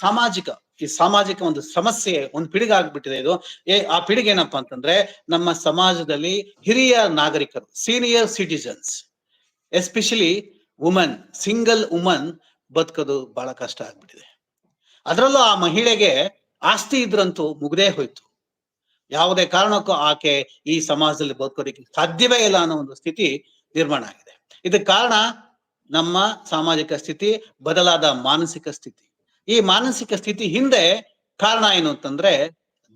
ಸಾಮಾಜಿಕ, ಈ ಸಾಮಾಜಿಕ ಒಂದು ಸಮಸ್ಯೆ, ಒಂದು ಪಿಡುಗು ಆಗ್ಬಿಟ್ಟಿದೆ ಇದು. ಏ, ಆ ಪಿಡುಗು ಏನಪ್ಪಾ ಅಂತಂದ್ರೆ, ನಮ್ಮ ಸಮಾಜದಲ್ಲಿ ಹಿರಿಯ ನಾಗರಿಕರು senior citizens especially woman single woman ಬದುಕೋದು ಬಹಳ ಕಷ್ಟ ಆಗ್ಬಿಟ್ಟಿದೆ. ಅದರಲ್ಲೂ ಆ ಮಹಿಳೆಗೆ ಆಸ್ತಿ ಇದ್ರಂತೂ ಮುಗದೇ ಹೋಯ್ತು. ಯಾವುದೇ ಕಾರಣಕ್ಕೂ ಆಕೆ ಈ ಸಮಾಜದಲ್ಲಿ ಬದುಕೋದಕ್ಕೆ ಸಾಧ್ಯವೇ ಇಲ್ಲ ಅನ್ನೋ ಒಂದು ಸ್ಥಿತಿ ನಿರ್ಮಾಣ ಆಗಿದೆ. ಇದಕ್ಕೆ ಕಾರಣ ನಮ್ಮ ಸಾಮಾಜಿಕ ಸ್ಥಿತಿ, ಬದಲಾದ ಮಾನಸಿಕ ಸ್ಥಿತಿ. ಈ ಮಾನಸಿಕ ಸ್ಥಿತಿ ಹಿಂದೆ ಕಾರಣ ಏನು ಅಂತಂದ್ರೆ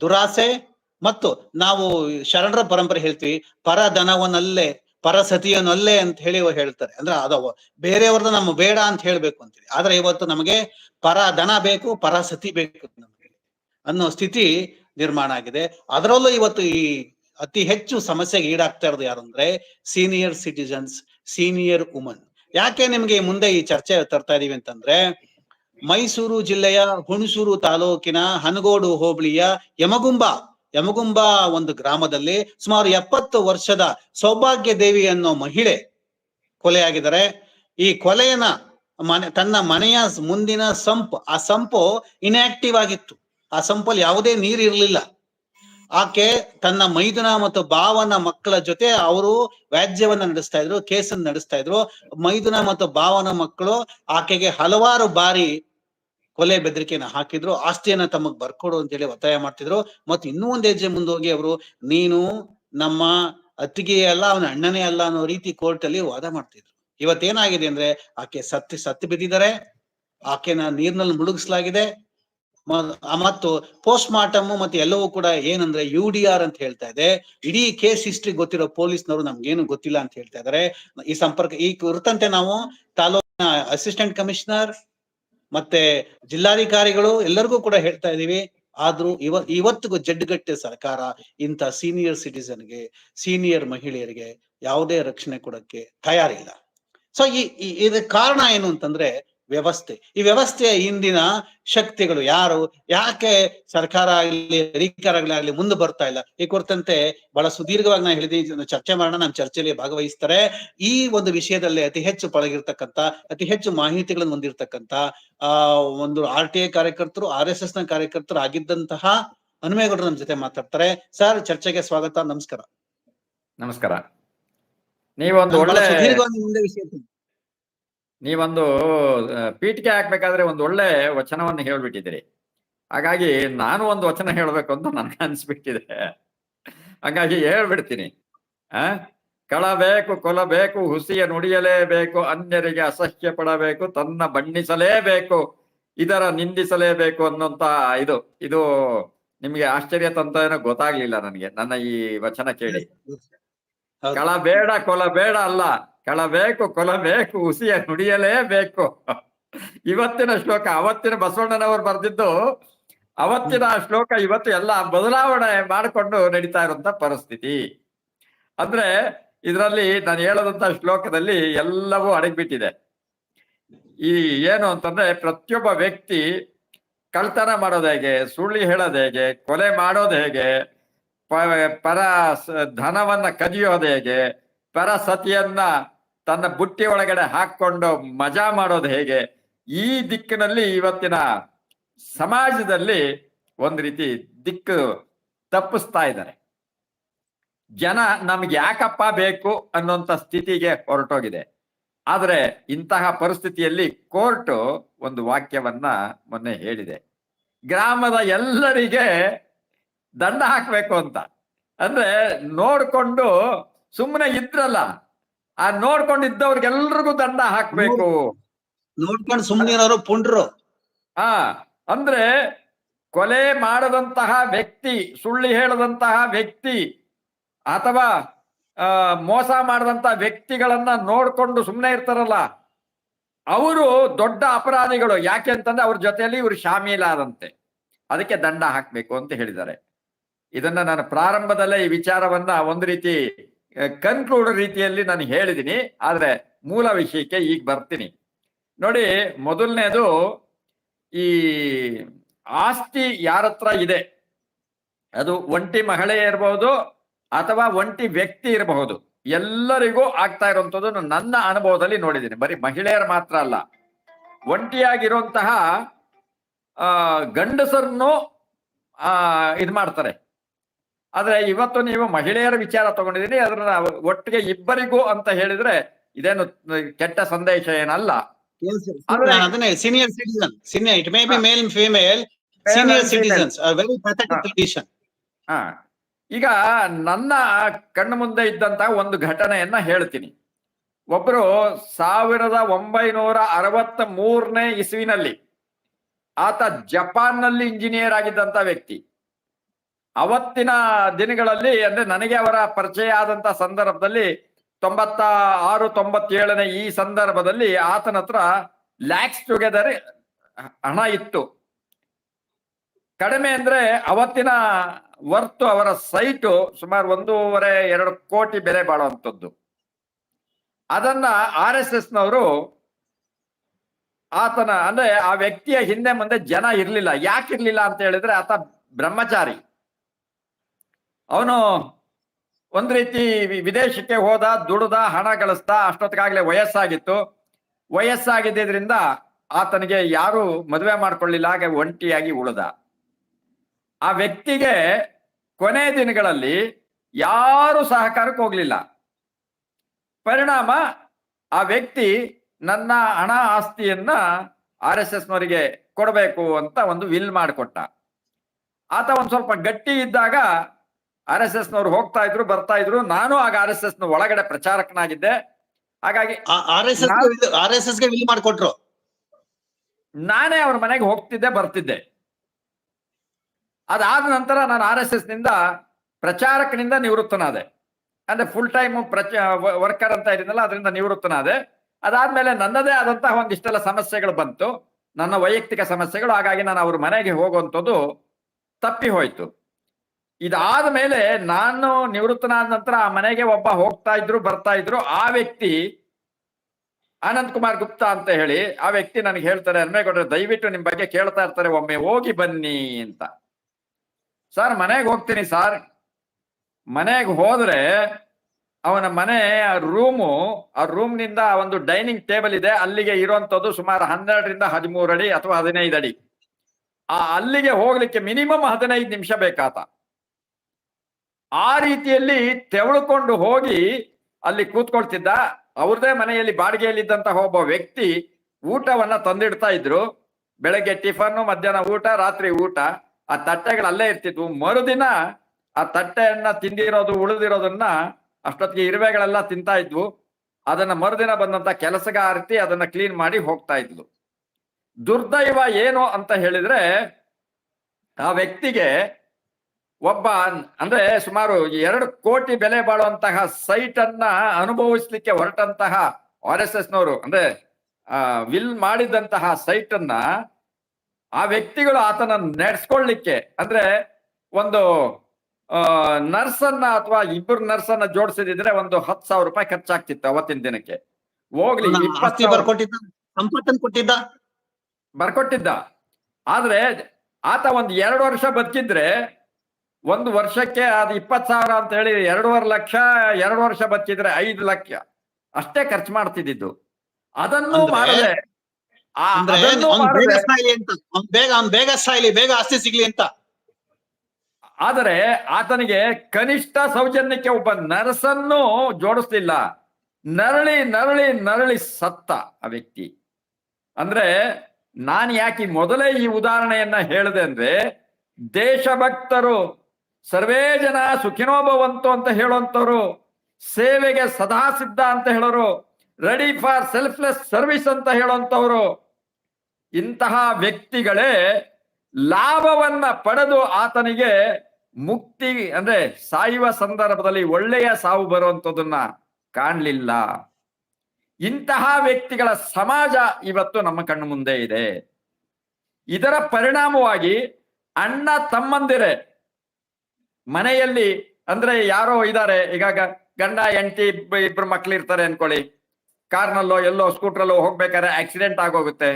ದುರಾಸೆ ಮತ್ತು ನಾವು ಶರಣರ ಪರಂಪರೆ ಹೇಳ್ತೀವಿ ಪರಧನವನ್ನಲ್ಲೇ ಪರಸತಿಯನ್ನಲ್ಲೇ ಅಂತ ಹೇಳಿ ಹೇಳ್ತಾರೆ. ಅಂದ್ರೆ ಅದ ಬೇರೆಯವ್ರದ್ದು ನಮ್ಮ ಬೇಡ ಅಂತ ಹೇಳ್ಬೇಕು ಅಂತೀವಿ. ಆದ್ರೆ ಇವತ್ತು ನಮಗೆ ಪರ ಧನ ಬೇಕು ಪರಸತಿ ಬೇಕು ನಮಗೆ ಅನ್ನೋ ಸ್ಥಿತಿ ನಿರ್ಮಾಣ ಆಗಿದೆ. ಅದರಲ್ಲೂ ಇವತ್ತು ಈ ಅತಿ ಹೆಚ್ಚು ಸಮಸ್ಯೆಗೆ ಈಡಾಗ್ತಾ ಇರೋದು ಯಾರು ಅಂದ್ರೆ ಸೀನಿಯರ್ ಸಿಟಿಸನ್ಸ್ ಸೀನಿಯರ್ ವುಮನ್ ಯಾಕೆ ನಿಮ್ಗೆ ಮುಂದೆ ಈ ಚರ್ಚೆ ತರ್ತಾ ಇದೀವಿ ಅಂತಂದ್ರೆ ಮೈಸೂರು ಜಿಲ್ಲೆಯ ಹುಣಸೂರು ತಾಲೂಕಿನ ಹನಗೋಡು ಹೋಬಳಿಯ ಯಮಗುಂಬ. ಯಮಗುಂಬ ಒಂದು ಗ್ರಾಮದಲ್ಲಿ ಸುಮಾರು ಎಪ್ಪತ್ತು ವರ್ಷದ ಸೌಭಾಗ್ಯ ದೇವಿ ಅನ್ನೋ ಮಹಿಳೆ ಕೊಲೆಯಾಗಿದ್ದಾರೆ. ಈ ಕೊಲೆಯನ್ನ ಮನೆ, ತನ್ನ ಮನೆಯ ಮುಂದಿನ ಸಂಪ್, ಆ ಸಂಪು ಇನ್ಆಕ್ಟಿವ್ ಆಗಿತ್ತು. ಆ ಸಂಪಲ್ಲಿ ಯಾವುದೇ ನೀರು ಇರಲಿಲ್ಲ. ಆಕೆ ತನ್ನ ಮೈದುನ ಮತ್ತು ಭಾವನ ಮಕ್ಕಳ ಜೊತೆ ಅವರು ವ್ಯಾಜ್ಯವನ್ನ ನಡೆಸ್ತಾ ಇದ್ರು, ಕೇಸನ್ನು ನಡೆಸ್ತಾ ಇದ್ರು. ಮೈದುನ ಮತ್ತು ಭಾವನ ಮಕ್ಕಳು ಆಕೆಗೆ ಹಲವಾರು ಬಾರಿ ಕೊಲೆ ಬೆದರಿಕೆನ ಹಾಕಿದ್ರು, ಆಸ್ತಿಯನ್ನ ತಮಗ್ ಬರ್ಕೊಡು ಅಂತೇಳಿ ಒತ್ತಾಯ ಮಾಡ್ತಿದ್ರು. ಮತ್ತೆ ಇನ್ನೂ ಒಂದ್ ಹೆಜ್ಜೆ ಮುಂದೋಗಿ ಅವರು, ನೀನು ನಮ್ಮ ಅತ್ತಿಗೆ ಅಲ್ಲ, ಅವನ ಅಣ್ಣನೇ ಅಲ್ಲ ಅನ್ನೋ ರೀತಿ ಕೋರ್ಟ್ ಅಲ್ಲಿ ವಾದ ಮಾಡ್ತಿದ್ರು. ಇವತ್ತೇನಾಗಿದೆ ಅಂದ್ರೆ, ಆಕೆ ಸತ್ತಿ, ಸತ್ತು ಬಿದ್ದಿದ್ದಾರೆ ಆಕೆನ ನೀರ್ನಲ್ಲಿ ಮುಳುಗಿಸಲಾಗಿದೆ. ಮತ್ತು ಪೋಸ್ಟ್ ಮಾರ್ಟಮ್ ಮತ್ತೆ ಎಲ್ಲವೂ ಕೂಡ ಏನಂದ್ರೆ ಯು ಡಿ ಆರ್ ಅಂತ ಹೇಳ್ತಾ ಇದೆ. ಇಡೀ ಕೇಸ್ ಹಿಸ್ಟ್ರಿ ಗೊತ್ತಿರೋ ಪೊಲೀಸ್ನವರು ನಮ್ಗೇನು ಗೊತ್ತಿಲ್ಲ ಅಂತ ಹೇಳ್ತಾ ಇದಾರೆ. ಈ ಸಂಪರ್ಕ, ಈ ಕುರಿತಂತೆ ನಾವು ತಾಲೂಕಿನ ಅಸಿಸ್ಟೆಂಟ್ ಕಮಿಷನರ್ ಮತ್ತೆ ಜಿಲ್ಲಾಧಿಕಾರಿಗಳು ಎಲ್ಲರಿಗೂ ಕೂಡ ಹೇಳ್ತಾ ಇದೀವಿ ಆದ್ರೂ ಇವ, ಇವತ್ತಿಗೂ ಜಡ್ಡುಗಟ್ಟೆ ಸರ್ಕಾರ ಇಂಥ ಸೀನಿಯರ್ ಸಿಟಿಸನ್ಗೆ ಸೀನಿಯರ್ ಮಹಿಳೆಯರಿಗೆ ಯಾವುದೇ ರಕ್ಷಣೆ ಕೊಡಕ್ಕೆ ತಯಾರಿಲ್ಲ. ಸೊ ಈ ಇದ ಕಾರಣ ಏನು ಅಂತಂದ್ರೆ ವ್ಯವಸ್ಥೆ. ಈ ವ್ಯವಸ್ಥೆಯ ಹಿಂದಿನ ಶಕ್ತಿಗಳು ಯಾರು? ಯಾಕೆ ಸರ್ಕಾರ ಆಗಲಿ ಅಧಿಕಾರಗಳಾಗ್ಲಿ ಮುಂದೆ ಬರ್ತಾ ಇಲ್ಲ? ಈ ಕುರಿತಂತೆ ಬಹಳ ಸುದೀರ್ಘವಾಗಿ ನಾನು ಹೇಳಿದ ಚರ್ಚೆ ಮಾಡೋಣ ನಮ್ಮ ಚರ್ಚೆಯಲ್ಲಿ ಭಾಗವಹಿಸ್ತಾರೆ. ಈ ಒಂದು ವಿಷಯದಲ್ಲಿ ಅತಿ ಹೆಚ್ಚು ಪಳಗಿರ್ತಕ್ಕಂತ ಅತಿ ಹೆಚ್ಚು ಮಾಹಿತಿಗಳನ್ನು ಹೊಂದಿರತಕ್ಕಂತ ಆ ಒಂದು ಆರ್ ಟಿ ಐ ಕಾರ್ಯಕರ್ತರು ಆರ್ ಎಸ್ ಎಸ್ನ ಕಾರ್ಯಕರ್ತರು ಆಗಿದ್ದಂತಹ ಹನುಮೇಗೌಡರು ನಮ್ಮ ಜೊತೆ ಮಾತಾಡ್ತಾರೆ. ಸರ್ ಚರ್ಚೆಗೆ ಸ್ವಾಗತ ನಮಸ್ಕಾರ. ನಮಸ್ಕಾರ. ನೀವು ಒಂದು ಒಳ್ಳೆ ಸುದೀರ್ಘವಾಗಿ ಮುಂದೆ ವಿಷಯ ನೀವೊಂದು ಪೀಠಿಕೆ ಹಾಕ್ಬೇಕಾದ್ರೆ ಒಂದು ಒಳ್ಳೆ ವಚನವನ್ನು ಹೇಳ್ಬಿಟ್ಟಿದ್ದೀರಿ. ಹಾಗಾಗಿ ನಾನು ಒಂದು ವಚನ ಹೇಳ್ಬೇಕು ಅಂತ ನನ್ಗೆ ಅನ್ಸ್ಬಿಟ್ಟಿದೆ. ಹಾಗಾಗಿ ಹೇಳ್ಬಿಡ್ತೀನಿ. ಆ ಕಳಬೇಕು ಕೊಲಬೇಕು ಹುಸಿಯ ನುಡಿಯಲೇಬೇಕು ಅನ್ಯರಿಗೆ ಅಸಹ್ಯ ಪಡಬೇಕು ತನ್ನ ಬಣ್ಣಿಸಲೇಬೇಕು ಇದರ ನಿಂದಿಸಲೇಬೇಕು ಅನ್ನೋಂತ ಇದು ಇದು ನಿಮ್ಗೆ ಆಶ್ಚರ್ಯ ತಂತ ಏನೋ ಗೊತ್ತಾಗ್ಲಿಲ್ಲ ನನಗೆ ನನ್ನ ಈ ವಚನ ಕೇಳಿ. ಕಳಬೇಡ ಕಳ ಬೇಡ ಕೊಲ ಬೇಡ ಅಲ್ಲ. ಕಳ ಕೊಲಬೇಕು ಉಸಿಯ ನುಡಿಯಲೇಬೇಕು. ಇವತ್ತಿನ ಶ್ಲೋಕ ಅವತ್ತಿನ ಬಸವಣ್ಣನವರು ಬರೆದಿದ್ದು ಅವತ್ತಿನ ಶ್ಲೋಕ ಇವತ್ತು ಎಲ್ಲ ಬದಲಾವಣೆ ಮಾಡಿಕೊಂಡು ನಡೀತಾ ಇರುವಂತ ಪರಿಸ್ಥಿತಿ. ಅಂದ್ರೆ ಇದರಲ್ಲಿ ನಾನು ಹೇಳದಂತ ಶ್ಲೋಕದಲ್ಲಿ ಎಲ್ಲವೂ ಅಡಗಿಬಿಟ್ಟಿದೆ. ಈ ಏನು ಅಂತಂದ್ರೆ ಪ್ರತಿಯೊಬ್ಬ ವ್ಯಕ್ತಿ ಕಳ್ತನ ಮಾಡೋದು ಹೇಗೆ ಸುಳ್ಳಿ ಹೇಳೋದು ಹೇಗೆ ಕೊಲೆ ಮಾಡೋದು ಹೇಗೆ ಪರ ಧನವನ್ನ ಕದಿಯೋದು ಹೇಗೆ ಪರ ಸತಿಯನ್ನ ತನ್ನ ಬುಟ್ಟಿ ಒಳಗಡೆ ಹಾಕೊಂಡು ಮಜಾ ಮಾಡೋದು ಹೇಗೆ? ಈ ದಿಕ್ಕಿನಲ್ಲಿ ಇವತ್ತಿನ ಸಮಾಜದಲ್ಲಿ ಒಂದು ರೀತಿ ದಿಕ್ಕು ತಪ್ಪಿಸ್ತಾ ಇದ್ದಾರೆ. ಜನ ನಮ್ಗೆ ಯಾಕಪ್ಪ ಬೇಕು ಅನ್ನೋಂಥ ಸ್ಥಿತಿಗೆ ಹೊರಟೋಗಿದೆ. ಆದರೆ ಇಂತಹ ಪರಿಸ್ಥಿತಿಯಲ್ಲಿ ಕೋರ್ಟ್ ಒಂದು ವಾಕ್ಯವನ್ನ ಮೊನ್ನೆ ಹೇಳಿದೆ. ಗ್ರಾಮದ ಎಲ್ಲರಿಗೆ ದಂಡ ಹಾಕಬೇಕು ಅಂತ. ಅಂದ್ರೆ ನೋಡ್ಕೊಂಡು ಸುಮ್ಮನೆ ಇದ್ರಲ್ಲ. ಆ ನೋಡ್ಕೊಂಡಿದ್ದವ್ರಿಗೆಲ್ರಿಗೂ ದಂಡ ಹಾಕ್ಬೇಕು. ನೋಡ್ಕೊಂಡು ಸುಮ್ಮನೆ ಪುಂಡ್ರು. ಹಾ ಅಂದ್ರೆ ಕೊಲೆ ಮಾಡದಂತಹ ವ್ಯಕ್ತಿ ಸುಳ್ಳು ಹೇಳದಂತಹ ವ್ಯಕ್ತಿ ಅಥವಾ ಆ, ಮೋಸ ಮಾಡದಂತಹ ವ್ಯಕ್ತಿಗಳನ್ನ ನೋಡ್ಕೊಂಡು ಸುಮ್ಮನೆ ಇರ್ತಾರಲ್ಲ ಅವರು ದೊಡ್ಡ ಅಪರಾಧಿಗಳು. ಯಾಕೆ ಅಂತಂದ್ರೆ ಅವ್ರ ಜೊತೆಯಲ್ಲಿ ಇವರು ಶಾಮೀಲಾದಂತೆ. ಅದಕ್ಕೆ ದಂಡ ಹಾಕ್ಬೇಕು ಅಂತ ಹೇಳಿದ್ದಾರೆ. ಇದನ್ನ ನಾನು ಪ್ರಾರಂಭದಲ್ಲೇ ಈ ವಿಚಾರವನ್ನ ಒಂದು ರೀತಿ ಕನ್ಕ್ಲೂಡ್ ರೀತಿಯಲ್ಲಿ ನಾನು ಹೇಳಿದ್ದೀನಿ ಆದರೆ ಮೂಲ ವಿಷಯಕ್ಕೆ ಈಗ ಬರ್ತೀನಿ. ನೋಡಿ, ಮೊದಲನೇದು ಈ ಆಸ್ತಿ ಯಾರ ಹತ್ರ ಇದೆ? ಅದು ಒಂಟಿ ಮಹಿಳೆ ಇರಬಹುದು ಅಥವಾ ಒಂಟಿ ವ್ಯಕ್ತಿ ಇರಬಹುದು. ಎಲ್ಲರಿಗೂ ಆಗ್ತಾ ಇರುವಂತದ್ದು ನನ್ನ ಅನುಭವದಲ್ಲಿ ನೋಡಿದ್ದೀನಿ ಬರೀ ಮಹಿಳೆಯರು ಮಾತ್ರ ಅಲ್ಲ. ಒಂಟಿಯಾಗಿರುವಂತಹ ಗಂಡಸರನ್ನು, ಆ, ಇದು ಮಾಡ್ತಾರೆ. ಆದ್ರೆ ಇವತ್ತು ನೀವು ಮಹಿಳೆಯರ ವಿಚಾರ ತಗೊಂಡಿದ್ದೀರಿ ಅದನ್ನ ಒಟ್ಟಿಗೆ ಇಬ್ಬರಿಗೂ ಅಂತ ಹೇಳಿದ್ರೆ ಇದೇನು ಕೆಟ್ಟ ಸಂದೇಶ ಏನಲ್ಲ. Senior citizen senior it may be male female senior. Citizens very ಹಾ. ಈಗ ನನ್ನ ಕಣ್ಣು ಮುಂದೆ ಇದ್ದಂತ ಒಂದು ಘಟನೆಯನ್ನ ಹೇಳ್ತೀನಿ. ಒಬ್ರು ಸಾವಿರದ ಒಂಬೈನೂರ ಅರವತ್ತ ಮೂರನೇ ಇಸ್ವಿನಲ್ಲಿ ಆತ ಜಪಾನ್ನಲ್ಲಿ ಇಂಜಿನಿಯರ್ ಆಗಿದ್ದಂತ ವ್ಯಕ್ತಿ. ಅವತ್ತಿನ ದಿನಗಳಲ್ಲಿ ಅಂದ್ರೆ ನನಗೆ ಅವರ ಪರಿಚಯ ಆದಂತ ಸಂದರ್ಭದಲ್ಲಿ ತೊಂಬತ್ತ ಆರು, ತೊಂಬತ್ತೇಳನೇ ಈ ಸಂದರ್ಭದಲ್ಲಿ ಆತನ ಹತ್ರ ಲ್ಯಾಕ್ಸ್ ಟುಗೆದರ್ ಹಣ ಇತ್ತು. ಕಡಿಮೆ ಅಂದ್ರೆ ಅವತ್ತಿನ ವರ್ತು ಅವರ ಸೈಟು ಸುಮಾರು ಒಂದೂವರೆ, ಎರಡು ಕೋಟಿ ಬೆಲೆ ಬಾಳುವಂಥದ್ದು ಅದನ್ನ ಆರ್ ಎಸ್ ಎಸ್ ನವರು ಆತನ ಅಂದ್ರೆ ಆ ವ್ಯಕ್ತಿಯ ಹಿಂದೆ ಮುಂದೆ ಜನ ಇರ್ಲಿಲ್ಲ. ಯಾಕೆ ಇರ್ಲಿಲ್ಲ ಅಂತ ಹೇಳಿದ್ರೆ ಆತ ಬ್ರಹ್ಮಚಾರಿ. ಅವನು ಒಂದ್ ರೀತಿ ವಿದೇಶಕ್ಕೆ ಹೋದ, ದುಡ್ದ, ಹಣ ಗಳಿಸ್ತಾ ಅಷ್ಟೊತ್ತಿಗಾಗಲೇ ವಯಸ್ಸಾಗಿತ್ತು. ವಯಸ್ಸಾಗಿದ್ದರಿಂದ ಆತನಿಗೆ ಯಾರು ಮದುವೆ ಮಾಡ್ಕೊಳ್ಳಿಲ್ಲ, ಹಾಗೆ ಒಂಟಿಯಾಗಿ ಉಳಿದ. ಆ ವ್ಯಕ್ತಿಗೆ ಕೊನೆ ದಿನಗಳಲ್ಲಿ ಯಾರು ಸಹಕಾರಕ್ಕೆ ಹೋಗ್ಲಿಲ್ಲ. ಪರಿಣಾಮ ಆ ವ್ಯಕ್ತಿ ನನ್ನ ಹಣ ಆಸ್ತಿಯನ್ನ ಆರ್ ಎಸ್ ಎಸ್ ನವರಿಗೆ ಕೊಡಬೇಕು ಅಂತ ಒಂದು ವಿಲ್ ಮಾಡಿಕೊಟ್ಟ. ಆತ ಒಂದ್ ಸ್ವಲ್ಪ ಗಟ್ಟಿ ಇದ್ದಾಗ ಆರ್ ಎಸ್ ಎಸ್ ನವರು ಹೋಗ್ತಾ ಇದ್ರು ಬರ್ತಾ ಇದ್ರು. ನಾನು ಆಗ ಆರ್ ಎಸ್ ಎಸ್ನ ಒಳಗಡೆ ಪ್ರಚಾರಕನಾಗಿದ್ದೆ. ಹಾಗಾಗಿ R S S R S ಎಸ್ಗೆ ವಿಲ್ ಮಾಡ್ಕೊಟ್ರು. ನಾನೇ ಅವ್ರ ಮನೆಗೆ ಹೋಗ್ತಿದ್ದೆ ಬರ್ತಿದ್ದೆ. ಅದಾದ ನಂತರ ನಾನು ಆರ್ ಎಸ್ ಎಸ್ನಿಂದ ಪ್ರಚಾರಕನಿಂದ ನಿವೃತ್ತನಾದೆ. ಅಂದ್ರೆ ಫುಲ್ ಟೈಮ್ ಪ್ರಚ ವರ್ಕರ್ ಅಂತ ಇದ್ದೀನಲ್ಲ ಅದರಿಂದ ನಿವೃತ್ತನಾದೆ. ಅದಾದ್ಮೇಲೆ ನನ್ನದೇ ಆದಂತಹ ಒಂದಿಷ್ಟೆಲ್ಲ ಸಮಸ್ಯೆಗಳು ಬಂತು. ನನ್ನ ವೈಯಕ್ತಿಕ ಸಮಸ್ಯೆಗಳು. ಹಾಗಾಗಿ ನಾನು ಅವ್ರ ಮನೆಗೆ ಹೋಗುವಂಥದ್ದು ತಪ್ಪಿ ಹೋಯ್ತು. ಇದಾದ ಮೇಲೆ ನಾನು ನಿವೃತ್ತನಾದ ನಂತರ ಆ ಮನೆಗೆ ಒಬ್ಬ ಹೋಗ್ತಾ ಇದ್ರು, ಬರ್ತಾ ಇದ್ರು. ಆ ವ್ಯಕ್ತಿ ಅನಂತ್ ಕುಮಾರ್ ಗುಪ್ತಾ ಅಂತ ಹೇಳಿ ಆ ವ್ಯಕ್ತಿ ನನಗೆ ಹೇಳ್ತಾರೆ, ಹನುಮೇಗೌಡ್ರೆ, ದಯವಿಟ್ಟು ನಿಮ್ ಬಗ್ಗೆ ಕೇಳ್ತಾ ಇರ್ತಾರೆ, ಒಮ್ಮೆ ಹೋಗಿ ಬನ್ನಿ ಅಂತ. ಸರ್, ಮನೆಗೆ ಹೋಗ್ತೀನಿ ಸರ್. ಮನೆಗೆ ಹೋದ್ರೆ ಅವನ ಮನೆ, ಆ ರೂಮು, ಆ ರೂಮ್ನಿಂದ ಒಂದು ಡೈನಿಂಗ್ ಟೇಬಲ್ ಇದೆ. ಅಲ್ಲಿಗೆ ಇರುವಂತದ್ದು ಸುಮಾರು ಹನ್ನೆರಡರಿಂದ ಹದಿಮೂರು ಅಡಿ ಅಥವಾ ಹದಿನೈದು ಅಡಿ. ಆ ಅಲ್ಲಿಗೆ ಹೋಗ್ಲಿಕ್ಕೆ ಮಿನಿಮಮ್ ಹದಿನೈದು ನಿಮಿಷ ಬೇಕಾತ. ಆ ರೀತಿಯಲ್ಲಿ ತೆವಳುಕೊಂಡು ಹೋಗಿ ಅಲ್ಲಿ ಕೂತ್ಕೊಳ್ತಿದ್ದ. ಅವ್ರದೇ ಮನೆಯಲ್ಲಿ ಬಾಡಿಗೆಯಲ್ಲಿದ್ದಂತಹ ಒಬ್ಬ ವ್ಯಕ್ತಿ ಊಟವನ್ನ ತಂದಿಡ್ತಾ ಇದ್ರು. ಬೆಳಗ್ಗೆ ಟಿಫನ್ ಮಧ್ಯಾಹ್ನ ಊಟ, ರಾತ್ರಿ ಊಟ. ಆ ತಟ್ಟೆಗಳಲ್ಲೇ ಇರ್ತಿದ್ವು. ಮರುದಿನ ಆ ತಟ್ಟೆಯನ್ನ ತಿಂದಿರೋದು, ಉಳಿದಿರೋದನ್ನ ಅಷ್ಟೊತ್ತಿಗೆ ಇರುವೆಗಳೆಲ್ಲ ತಿಂತಾ ಇದ್ವು. ಅದನ್ನ ಮರುದಿನ ಬಂದಂತ ಕೆಲಸಗಾರತಿ ಅದನ್ನ ಕ್ಲೀನ್ ಮಾಡಿ ಹೋಗ್ತಾ ಇದ್ಲು. ದುರ್ದೈವ ಏನು ಅಂತ ಹೇಳಿದ್ರೆ ಆ ವ್ಯಕ್ತಿಗೆ ಒಬ್ಬ ಅಂದ್ರೆ ಸುಮಾರು ಎರಡು ಕೋಟಿ ಬೆಲೆ ಬಾಳುವಂತಹ ಸೈಟ್ ಅನ್ನ ಅನುಭವಿಸ್ಲಿಕ್ಕೆ ಹೊರಟಂತಹ ಆರ್ ಎಸ್ ಎಸ್ ನವರು ಅಂದ್ರೆ ಆ ವಿಲ್ ಮಾಡಿದಂತಹ ಸೈಟ್ ಅನ್ನ ಆ ವ್ಯಕ್ತಿಗಳು ಆತನ ನಡೆಸ್ಕೊಳ್ಳಿಕ್ಕೆ ಅಂದ್ರೆ ಒಂದು ನರ್ಸ್ ಅನ್ನ ಅಥವಾ ಇಬ್ಬರು ನರ್ಸ್ ಅನ್ನ ಜೋಡಿಸಿದ್ರೆ ಒಂದು ಹತ್ತು ಸಾವಿರ ರೂಪಾಯಿ ಖರ್ಚಾಗ್ತಿತ್ತು ಅವತ್ತಿನ ದಿನಕ್ಕೆ. ಹೋಗ್ಲಿ ಬರ್ಕೊಟ್ಟಿದ್ದ? ಬರ್ಕೊಟ್ಟಿದ್ದ. ಆದ್ರೆ ಆತ ಒಂದ್ ಎರಡು ವರ್ಷ ಬದುಕಿದ್ರೆ ಒಂದು ವರ್ಷಕ್ಕೆ ಅದು ಇಪ್ಪತ್ ಸಾವಿರ ಅಂತ ಹೇಳಿ ಎರಡೂವರೆ ಲಕ್ಷ ಎರಡು ವರ್ಷ ಬಚ್ಚಿದ್ರೆ ಐದು ಲಕ್ಷ. ಅಷ್ಟೇ ಖರ್ಚು ಮಾಡ್ತಿದ್ದು ಅದನ್ನು ಮಾಡದೆ ಬೇಗ ಸಾಯ್ಲಿ ಬೇಗ ಆಸ್ತಿ ಸಿಗ್ಲಿ ಅಂತ. ಆದರೆ ಆತನಿಗೆ ಕನಿಷ್ಠ ಸೌಜನ್ಯಕ್ಕೆ ಒಬ್ಬ ನರ್ಸನ್ನು ಜೋಡಿಸ್ಲಿಲ್ಲ. ನರಳಿ ನರಳಿ ನರಳಿ ಸತ್ತ ಆ ವ್ಯಕ್ತಿ. ಅಂದ್ರೆ ನಾನು ಯಾಕೆ ಮೊದಲೇ ಈ ಉದಾಹರಣೆಯನ್ನ ಹೇಳಿದೆ ಅಂದ್ರೆ ದೇಶಭಕ್ತರು ಸರ್ವೇ ಜನ ಸುಖಿನೋಭವಂತು ಅಂತ ಹೇಳುವಂತವ್ರು ಸೇವೆಗೆ ಸದಾ ಸಿದ್ಧ ಅಂತ ಹೇಳೋರು ರೆಡಿ ಫಾರ್ ಸೆಲ್ಫ್ಲೆಸ್ ಸರ್ವಿಸ್ ಅಂತ ಹೇಳುವಂತವ್ರು ಇಂತಹ ವ್ಯಕ್ತಿಗಳೇ ಲಾಭವನ್ನ ಪಡೆದು ಆತನಿಗೆ ಮುಕ್ತಿ, ಅಂದ್ರೆ ಸಾಯುವ ಸಂದರ್ಭದಲ್ಲಿ ಒಳ್ಳೆಯ ಸಾವು ಬರುವಂತದನ್ನ ಕಾಣಲಿಲ್ಲ. ಇಂತಹ ವ್ಯಕ್ತಿಗಳ ಸಮಾಜ ಇವತ್ತು ನಮ್ಮ ಕಣ್ಣು ಮುಂದೆ ಇದೆ. ಇದರ ಪರಿಣಾಮವಾಗಿ ಅಣ್ಣ ತಮ್ಮಂದಿರೇ ಮನೆಯಲ್ಲಿ ಅಂದ್ರೆ ಯಾರೋ ಇದ್ದಾರೆ ಈಗ ಗಂಡ, ಹೆಂಡತಿ ಇಬ್ರು ಮಕ್ಳು ಇರ್ತಾರೆ ಅನ್ಕೊಳ್ಳಿ. ಕಾರ್ನಲ್ಲೋ, ಎಲ್ಲೋ, ಸ್ಕೂಟ್ರಲ್ಲೋ ಹೋಗ್ಬೇಕಾದ್ರೆ ಆಕ್ಸಿಡೆಂಟ್ ಆಗೋಗುತ್ತೆ.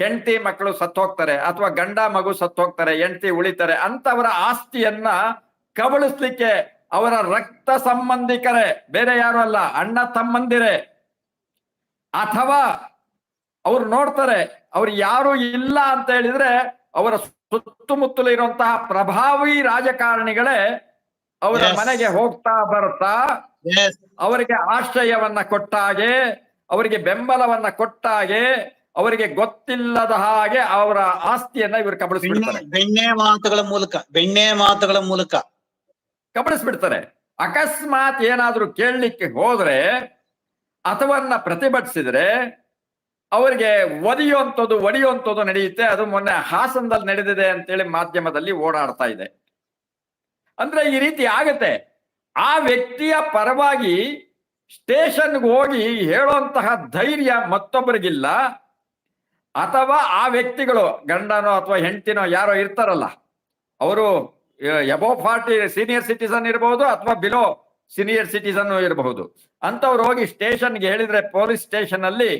ಹೆಂಡತಿ ಮಕ್ಕಳು ಸತ್ತು ಹೋಗ್ತಾರೆ, ಅಥವಾ ಗಂಡ, ಮಗು ಸತ್ತು ಹೋಗ್ತಾರೆ, ಹೆಂಡತಿ ಉಳಿತಾರೆ ಅಂತವರ ಆಸ್ತಿಯನ್ನ ಕಬಳಿಸ್ಲಿಕ್ಕೆ ಅವರ ರಕ್ತ ಸಂಬಂಧಿಕರೇ, ಬೇರೆ ಯಾರು ಅಲ್ಲ, ಅಣ್ಣ ತಮ್ಮಂದಿರೇ. ಅಥವಾ ಅವ್ರು ನೋಡ್ತಾರೆ, ಅವ್ರು ಯಾರು ಇಲ್ಲ ಅಂತ ಹೇಳಿದ್ರೆ ಅವರ ಸುತ್ತಮುತ್ತಲು ಇರುವಂತಹ ಪ್ರಭಾವಿ ರಾಜಕಾರಣಿಗಳೇ ಅವರ ಮನೆಗೆ ಹೋಗ್ತಾ ಬರ್ತಾ ಅವರಿಗೆ ಆಶ್ರಯವನ್ನ ಕೊಟ್ಟಾಗೆ ಅವರಿಗೆ ಬೆಂಬಲವನ್ನ ಕೊಟ್ಟಾಗೆ ಅವರಿಗೆ ಗೊತ್ತಿಲ್ಲದ ಹಾಗೆ ಅವರ ಆಸ್ತಿಯನ್ನ ಇವರು ಕಬಳಿಸ್ಬಿಡ್ತಾರೆ. ಬೆಣ್ಣೆ ಮಾತುಗಳ ಮೂಲಕ ಬೆಣ್ಣೆ ಮಾತುಗಳ ಮೂಲಕ. ಕಬಳಿಸ್ಬಿಡ್ತಾರೆ. ಅಕಸ್ಮಾತ್ ಏನಾದ್ರೂ ಕೇಳಲಿಕ್ಕೆ ಹೋದ್ರೆ ಅಥವನ್ನ ಪ್ರತಿಭಟಿಸಿದ್ರೆ ಅವರಿಗೆ ಒದಿಯುವಂಥದ್ದು, ಒಡೆಯುವಂಥದ್ದು ನಡೆಯುತ್ತೆ. ಅದು ಮೊನ್ನೆ ಹಾಸನದಲ್ಲಿ ನಡೆದಿದೆ ಅಂತೇಳಿ ಮಾಧ್ಯಮದಲ್ಲಿ ಓಡಾಡ್ತಾ ಇದೆ. ಅಂದ್ರೆ ಈ ರೀತಿ ಆಗತ್ತೆ. ಆ ವ್ಯಕ್ತಿಯ ಪರವಾಗಿ ಸ್ಟೇಷನ್ಗೆ ಹೋಗಿ ಹೇಳುವಂತಹ ಧೈರ್ಯ ಮತ್ತೊಬ್ಬರಿಗಿಲ್ಲ. ಅಥವಾ ಆ ವ್ಯಕ್ತಿಗಳು, ಗಂಡನೋ ಅಥವಾ ಹೆಂಡತಿನೋ ಯಾರೋ ಇರ್ತಾರಲ್ಲ, ಅವರು ಎಬೋ ಫಾರ್ಟಿ ಸೀನಿಯರ್ ಸಿಟಿಸನ್ ಇರಬಹುದು ಅಥವಾ ಬಿಲೋ ಸೀನಿಯರ್ ಸಿಟಿಸನ್ ಇರಬಹುದು ಅಂತವ್ರು ಹೋಗಿ ಸ್ಟೇಷನ್ಗೆ ಹೇಳಿದ್ರೆ ಪೊಲೀಸ್ ಸ್ಟೇಷನ್ ಅಲ್ಲಿ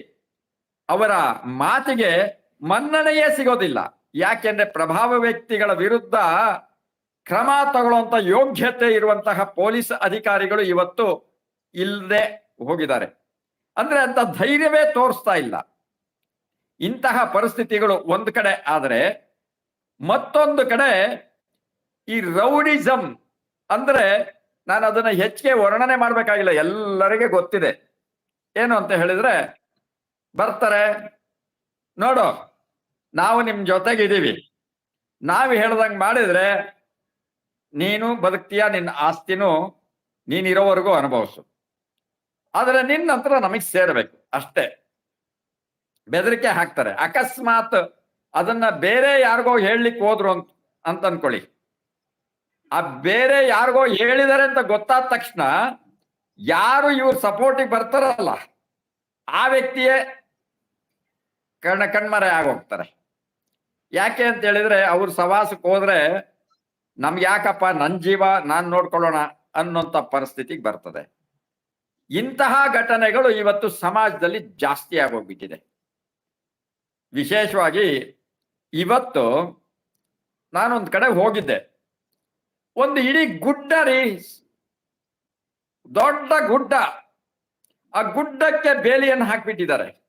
ಅವರ ಮಾತಿಗೆ ಮನ್ನಣೆಯೇ ಸಿಗೋದಿಲ್ಲ. ಯಾಕೆಂದ್ರೆ ಪ್ರಭಾವ ವ್ಯಕ್ತಿಗಳ ವಿರುದ್ಧ ಕ್ರಮ ತಗೊಳ್ಳುವಂತ ಯೋಗ್ಯತೆ ಇರುವಂತಹ ಪೊಲೀಸ್ ಅಧಿಕಾರಿಗಳು ಇವತ್ತು ಇಲ್ಲದೆ ಹೋಗಿದ್ದಾರೆ. ಅಂದ್ರೆ ಅಂತ ಧೈರ್ಯವೇ ತೋರಿಸ್ತಾ ಇಲ್ಲ. ಇಂತಹ ಪರಿಸ್ಥಿತಿಗಳು ಒಂದು ಕಡೆ ಆದರೆ ಮತ್ತೊಂದು ಕಡೆ ಈ ರೌಡಿಸಂ ಅಂದ್ರೆ ನಾನು ಅದನ್ನ ಹೆಚ್ಚಿಗೆ ವರ್ಣನೆ ಮಾಡ್ಬೇಕಾಗಿಲ್ಲ, ಎಲ್ಲರಿಗೆ ಗೊತ್ತಿದೆ. ಏನು ಅಂತ ಹೇಳಿದ್ರೆ ಬರ್ತಾರೆ. ನೋಡು, ನಾವು ನಿಮ್ ಜೊತೆಗಿದ್ದೀವಿ. ನಾವು ಹೇಳ್ದಂಗ್ ಮಾಡಿದ್ರೆ ನೀನು ಬದುಕ್ತೀಯ ನಿನ್ನ ಆಸ್ತಿನೂ ನೀನಿರೋವರೆಗೂ ಅನುಭವಿಸು. ಆದರೆ ನಿನ್ನ ಹತ್ರ ನಮಗ್ ಸೇರ್ಬೇಕು, ಅಷ್ಟೇ. ಬೆದರಿಕೆ ಹಾಕ್ತಾರೆ. ಅಕಸ್ಮಾತ್ ಅದನ್ನ ಬೇರೆ ಯಾರಿಗೋ ಹೇಳಲಿಕ್ಕೆ ಹೋದ್ರು ಅಂತ ಅಂತ ಅನ್ಕೊಳ್ಳಿ. ಆ ಬೇರೆ ಯಾರಿಗೋ ಹೇಳಿದಾರೆ ಅಂತ ಗೊತ್ತಾದ ತಕ್ಷಣ ಯಾರು ಇವ್ರ ಸಪೋರ್ಟಿಗೆ ಬರ್ತಾರಲ್ಲ, ಆ ವ್ಯಕ್ತಿಯೇ ಕಣ್ಣ ಕಣ್ಮರೆ ಆಗೋಗ್ತಾರೆ. ಯಾಕೆ ಅಂತ ಹೇಳಿದ್ರೆ ಅವ್ರ ಸವಾಸಕ್ಕೆ ಹೋದ್ರೆ ನಮ್ಗೆ ಯಾಕಪ್ಪ ನನ್ನ ಜೀವ ನಾನ್ ನೋಡ್ಕೊಳ್ಳೋಣ ಅನ್ನೋಂಥ ಪರಿಸ್ಥಿತಿಗೆ ಬರ್ತದೆ. ಇಂತಹ ಘಟನೆಗಳು ಇವತ್ತು ಸಮಾಜದಲ್ಲಿ ಜಾಸ್ತಿ ಆಗೋಗ್ಬಿಟ್ಟಿದೆ. ವಿಶೇಷವಾಗಿ ಇವತ್ತು ನಾನೊಂದು ಕಡೆ ಹೋಗಿದ್ದೆ. ಒಂದು ಇಡೀ ಗುಡ್ಡ ರೀ, ದೊಡ್ಡ ಗುಡ್ಡ. ಆ ಗುಡ್ಡಕ್ಕೆ ಬೇಲಿಯನ್ನು ಹಾಕ್ಬಿಟ್ಟಿದ್ದಾರೆ.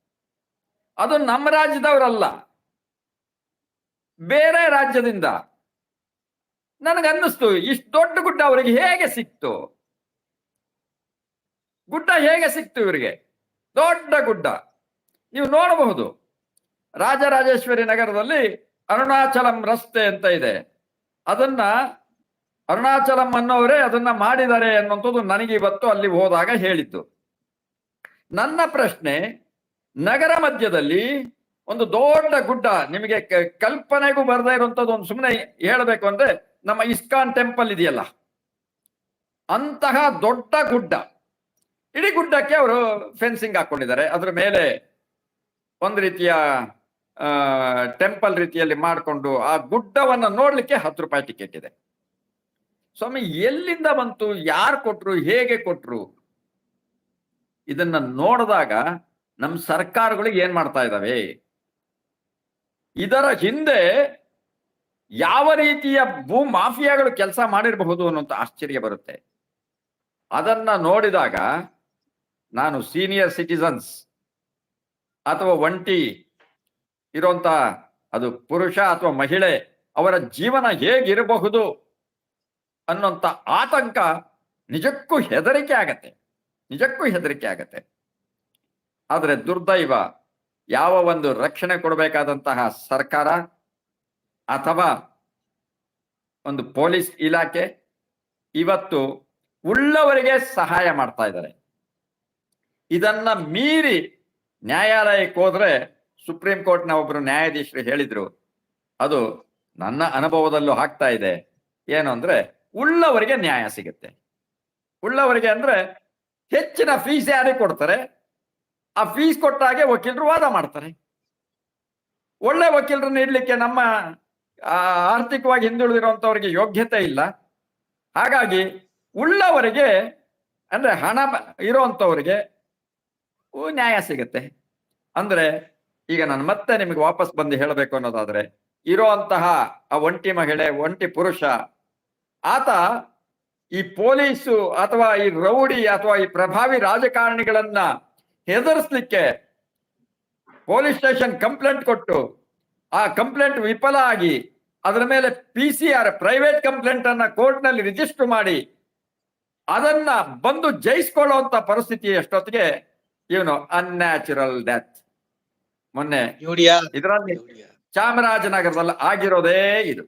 ಅದು ನಮ್ಮ ರಾಜ್ಯದವರಲ್ಲ. ಬೇರೆ ರಾಜ್ಯದಿಂದ. ನನಗನ್ನಿಸ್ತು, ಇಷ್ಟು ದೊಡ್ಡ ಗುಡ್ಡ ಅವರಿಗೆ ಹೇಗೆ ಸಿಕ್ತು? ಗುಡ್ಡ ಹೇಗೆ ಸಿಕ್ತು ಇವರಿಗೆ? ದೊಡ್ಡ ಗುಡ್ಡ. ನೀವು ನೋಡಬಹುದು, ರಾಜರಾಜೇಶ್ವರಿ ನಗರದಲ್ಲಿ ಅರುಣಾಚಲಂ ರಸ್ತೆ ಅಂತ ಇದೆ. ಅದನ್ನ ಅರುಣಾಚಲಂ ಅನ್ನೋರೇ ಅದನ್ನ ಮಾಡಿದ್ದಾರೆ ಅನ್ನುವಂಥದ್ದು ನನಗೆ ಇವತ್ತು ಅಲ್ಲಿ ಹೋದಾಗ ಹೇಳಿದ್ದು. ನನ್ನ ಪ್ರಶ್ನೆ ನಗರ ಮಧ್ಯದಲ್ಲಿ ಒಂದು ದೊಡ್ಡ ಗುಡ್ಡ ನಿಮಗೆ ಕಲ್ಪನೆಗೂ ಬರದೇ ಇರುವಂತದ್ದು ಒಂದು ಸುಮ್ಮನೆ ಹೇಳಬೇಕು ಅಂದ್ರೆ ನಮ್ಮ ಇಸ್ಕಾನ್ ಟೆಂಪಲ್ ಇದೆಯಲ್ಲ. ಅಂತಹ ದೊಡ್ಡ ಗುಡ್ಡ. ಇಡೀ ಗುಡ್ಡಕ್ಕೆ ಅವರು ಫೆನ್ಸಿಂಗ್ ಹಾಕೊಂಡಿದ್ದಾರೆ. ಅದ್ರ ಮೇಲೆ ಒಂದು ರೀತಿಯ ಟೆಂಪಲ್ ರೀತಿಯಲ್ಲಿ ಮಾಡಿಕೊಂಡು ಆ ಗುಡ್ಡವನ್ನ ನೋಡ್ಲಿಕ್ಕೆ ಹತ್ತು ರೂಪಾಯಿ ಟಿಕೆಟ್ ಇದೆ. ಸ್ವಾಮಿ, ಎಲ್ಲಿಂದ ಬಂತು? ಯಾರು ಕೊಟ್ರು? ಹೇಗೆ ಕೊಟ್ರು? ಇದನ್ನ ನೋಡಿದಾಗ ನಮ್ಮ ಸರ್ಕಾರಗಳು ಏನ್ ಮಾಡ್ತಾ ಇದ್ದಾವೆ ಇದರ ಹಿಂದೆ ಯಾವ ರೀತಿಯ ಭೂ ಮಾಫಿಯಾಗಳು ಕೆಲಸ ಮಾಡಿರಬಹುದು ಅನ್ನುವಂಥ ಆಶ್ಚರ್ಯ ಬರುತ್ತೆ. ಅದನ್ನ ನೋಡಿದಾಗ ನಾನು ಸೀನಿಯರ್ ಸಿಟಿಸನ್ಸ್ ಅಥವಾ ಒಂಟಿ ಇರುವಂತ ಅದು ಪುರುಷ ಅಥವಾ ಮಹಿಳೆ ಅವರ ಜೀವನ ಹೇಗಿರಬಹುದು ಅನ್ನೋಂಥ ಆತಂಕ ನಿಜಕ್ಕೂ ಹೆದರಿಕೆ ಆಗತ್ತೆ. ನಿಜಕ್ಕೂ ಹೆದರಿಕೆ ಆಗತ್ತೆ. ಆದರೆ ದುರ್ದೈವ ಯಾವ ಒಂದು ರಕ್ಷಣೆ ಕೊಡಬೇಕಾದಂತಹ ಸರ್ಕಾರ ಅಥವಾ ಒಂದು ಪೊಲೀಸ್ ಇಲಾಖೆ ಇವತ್ತು ಉಳ್ಳವರಿಗೆ ಸಹಾಯ ಮಾಡ್ತಾ ಇದ್ದಾರೆ. ಇದನ್ನ ಮೀರಿ ನ್ಯಾಯಾಲಯಕ್ಕೆ ಹೋದ್ರೆ ಸುಪ್ರೀಂ ಕೋರ್ಟ್ನ ಒಬ್ರು ನ್ಯಾಯಾಧೀಶರು ಹೇಳಿದ್ರು, ಅದು ನನ್ನ ಅನುಭವದಲ್ಲೂ ಆಗ್ತಾ ಇದೆ. ಏನು ಅಂದ್ರೆ ಉಳ್ಳವರಿಗೆ ನ್ಯಾಯ ಸಿಗುತ್ತೆ. ಉಳ್ಳವರಿಗೆ ಅಂದ್ರೆ ಹೆಚ್ಚಿನ ಫೀಸ್ ಯಾರಿಗೆ ಕೊಡ್ತಾರೆ. ಆ ಫೀಸ್ ಕೊಟ್ಟಾಗೆ ವಕೀಲರು ವಾದ ಮಾಡ್ತಾರೆ. ಒಳ್ಳೆ ವಕೀಲರನ್ನು ಇಡ್ಲಿಕ್ಕೆ ನಮ್ಮ ಆರ್ಥಿಕವಾಗಿ ಹಿಂದುಳಿದಿರುವಂತವರಿಗೆ ಯೋಗ್ಯತೆ ಇಲ್ಲ. ಹಾಗಾಗಿ ಉಳ್ಳವರಿಗೆ, ಅಂದ್ರೆ ಹಣ ಇರುವಂತವರಿಗೆ ನ್ಯಾಯ ಸಿಗುತ್ತೆ. ಅಂದ್ರೆ ಈಗ ನಾನು ಮತ್ತೆ ನಿಮಗೆ ವಾಪಸ್ ಬಂದು ಹೇಳಬೇಕು ಅನ್ನೋದಾದ್ರೆ, ಇರುವಂತಹ ಆ ಒಂಟಿ ಮಹಿಳೆ, ಒಂಟಿ ಪುರುಷ, ಆತ ಈ ಪೊಲೀಸು ಅಥವಾ ಈ ರೌಡಿ ಅಥವಾ ಈ ಪ್ರಭಾವಿ ರಾಜಕಾರಣಿಗಳನ್ನ ಹೆದರ್ಸ್ಲಿಕ್ಕೆ ಪೊಲೀಸ್ ಸ್ಟೇಷನ್ ಕಂಪ್ಲೇಂಟ್ ಕೊಟ್ಟು ಆ ಕಂಪ್ಲೇಂಟ್ ವಿಫಲ ಆಗಿ ಅದರ ಮೇಲೆ P C R private complaint ಅನ್ನ ಕೋರ್ಟ್ನಲ್ಲಿ ರಿಜಿಸ್ಟರ್ ಮಾಡಿ ಅದನ್ನ ಬಂದು ಜಯಿಸ್ಕೊಳ್ಳುವಂತ ಪರಿಸ್ಥಿತಿ ಎಷ್ಟೊತ್ತಿಗೆ? ಇವನು ಅನ್ಯಾಚುರಲ್ ಡೆತ್ ಮೊನ್ನೆ ಇದರಲ್ಲಿ ಚಾಮರಾಜನಗರದಲ್ಲಿ ಆಗಿರೋದೇ ಇದು.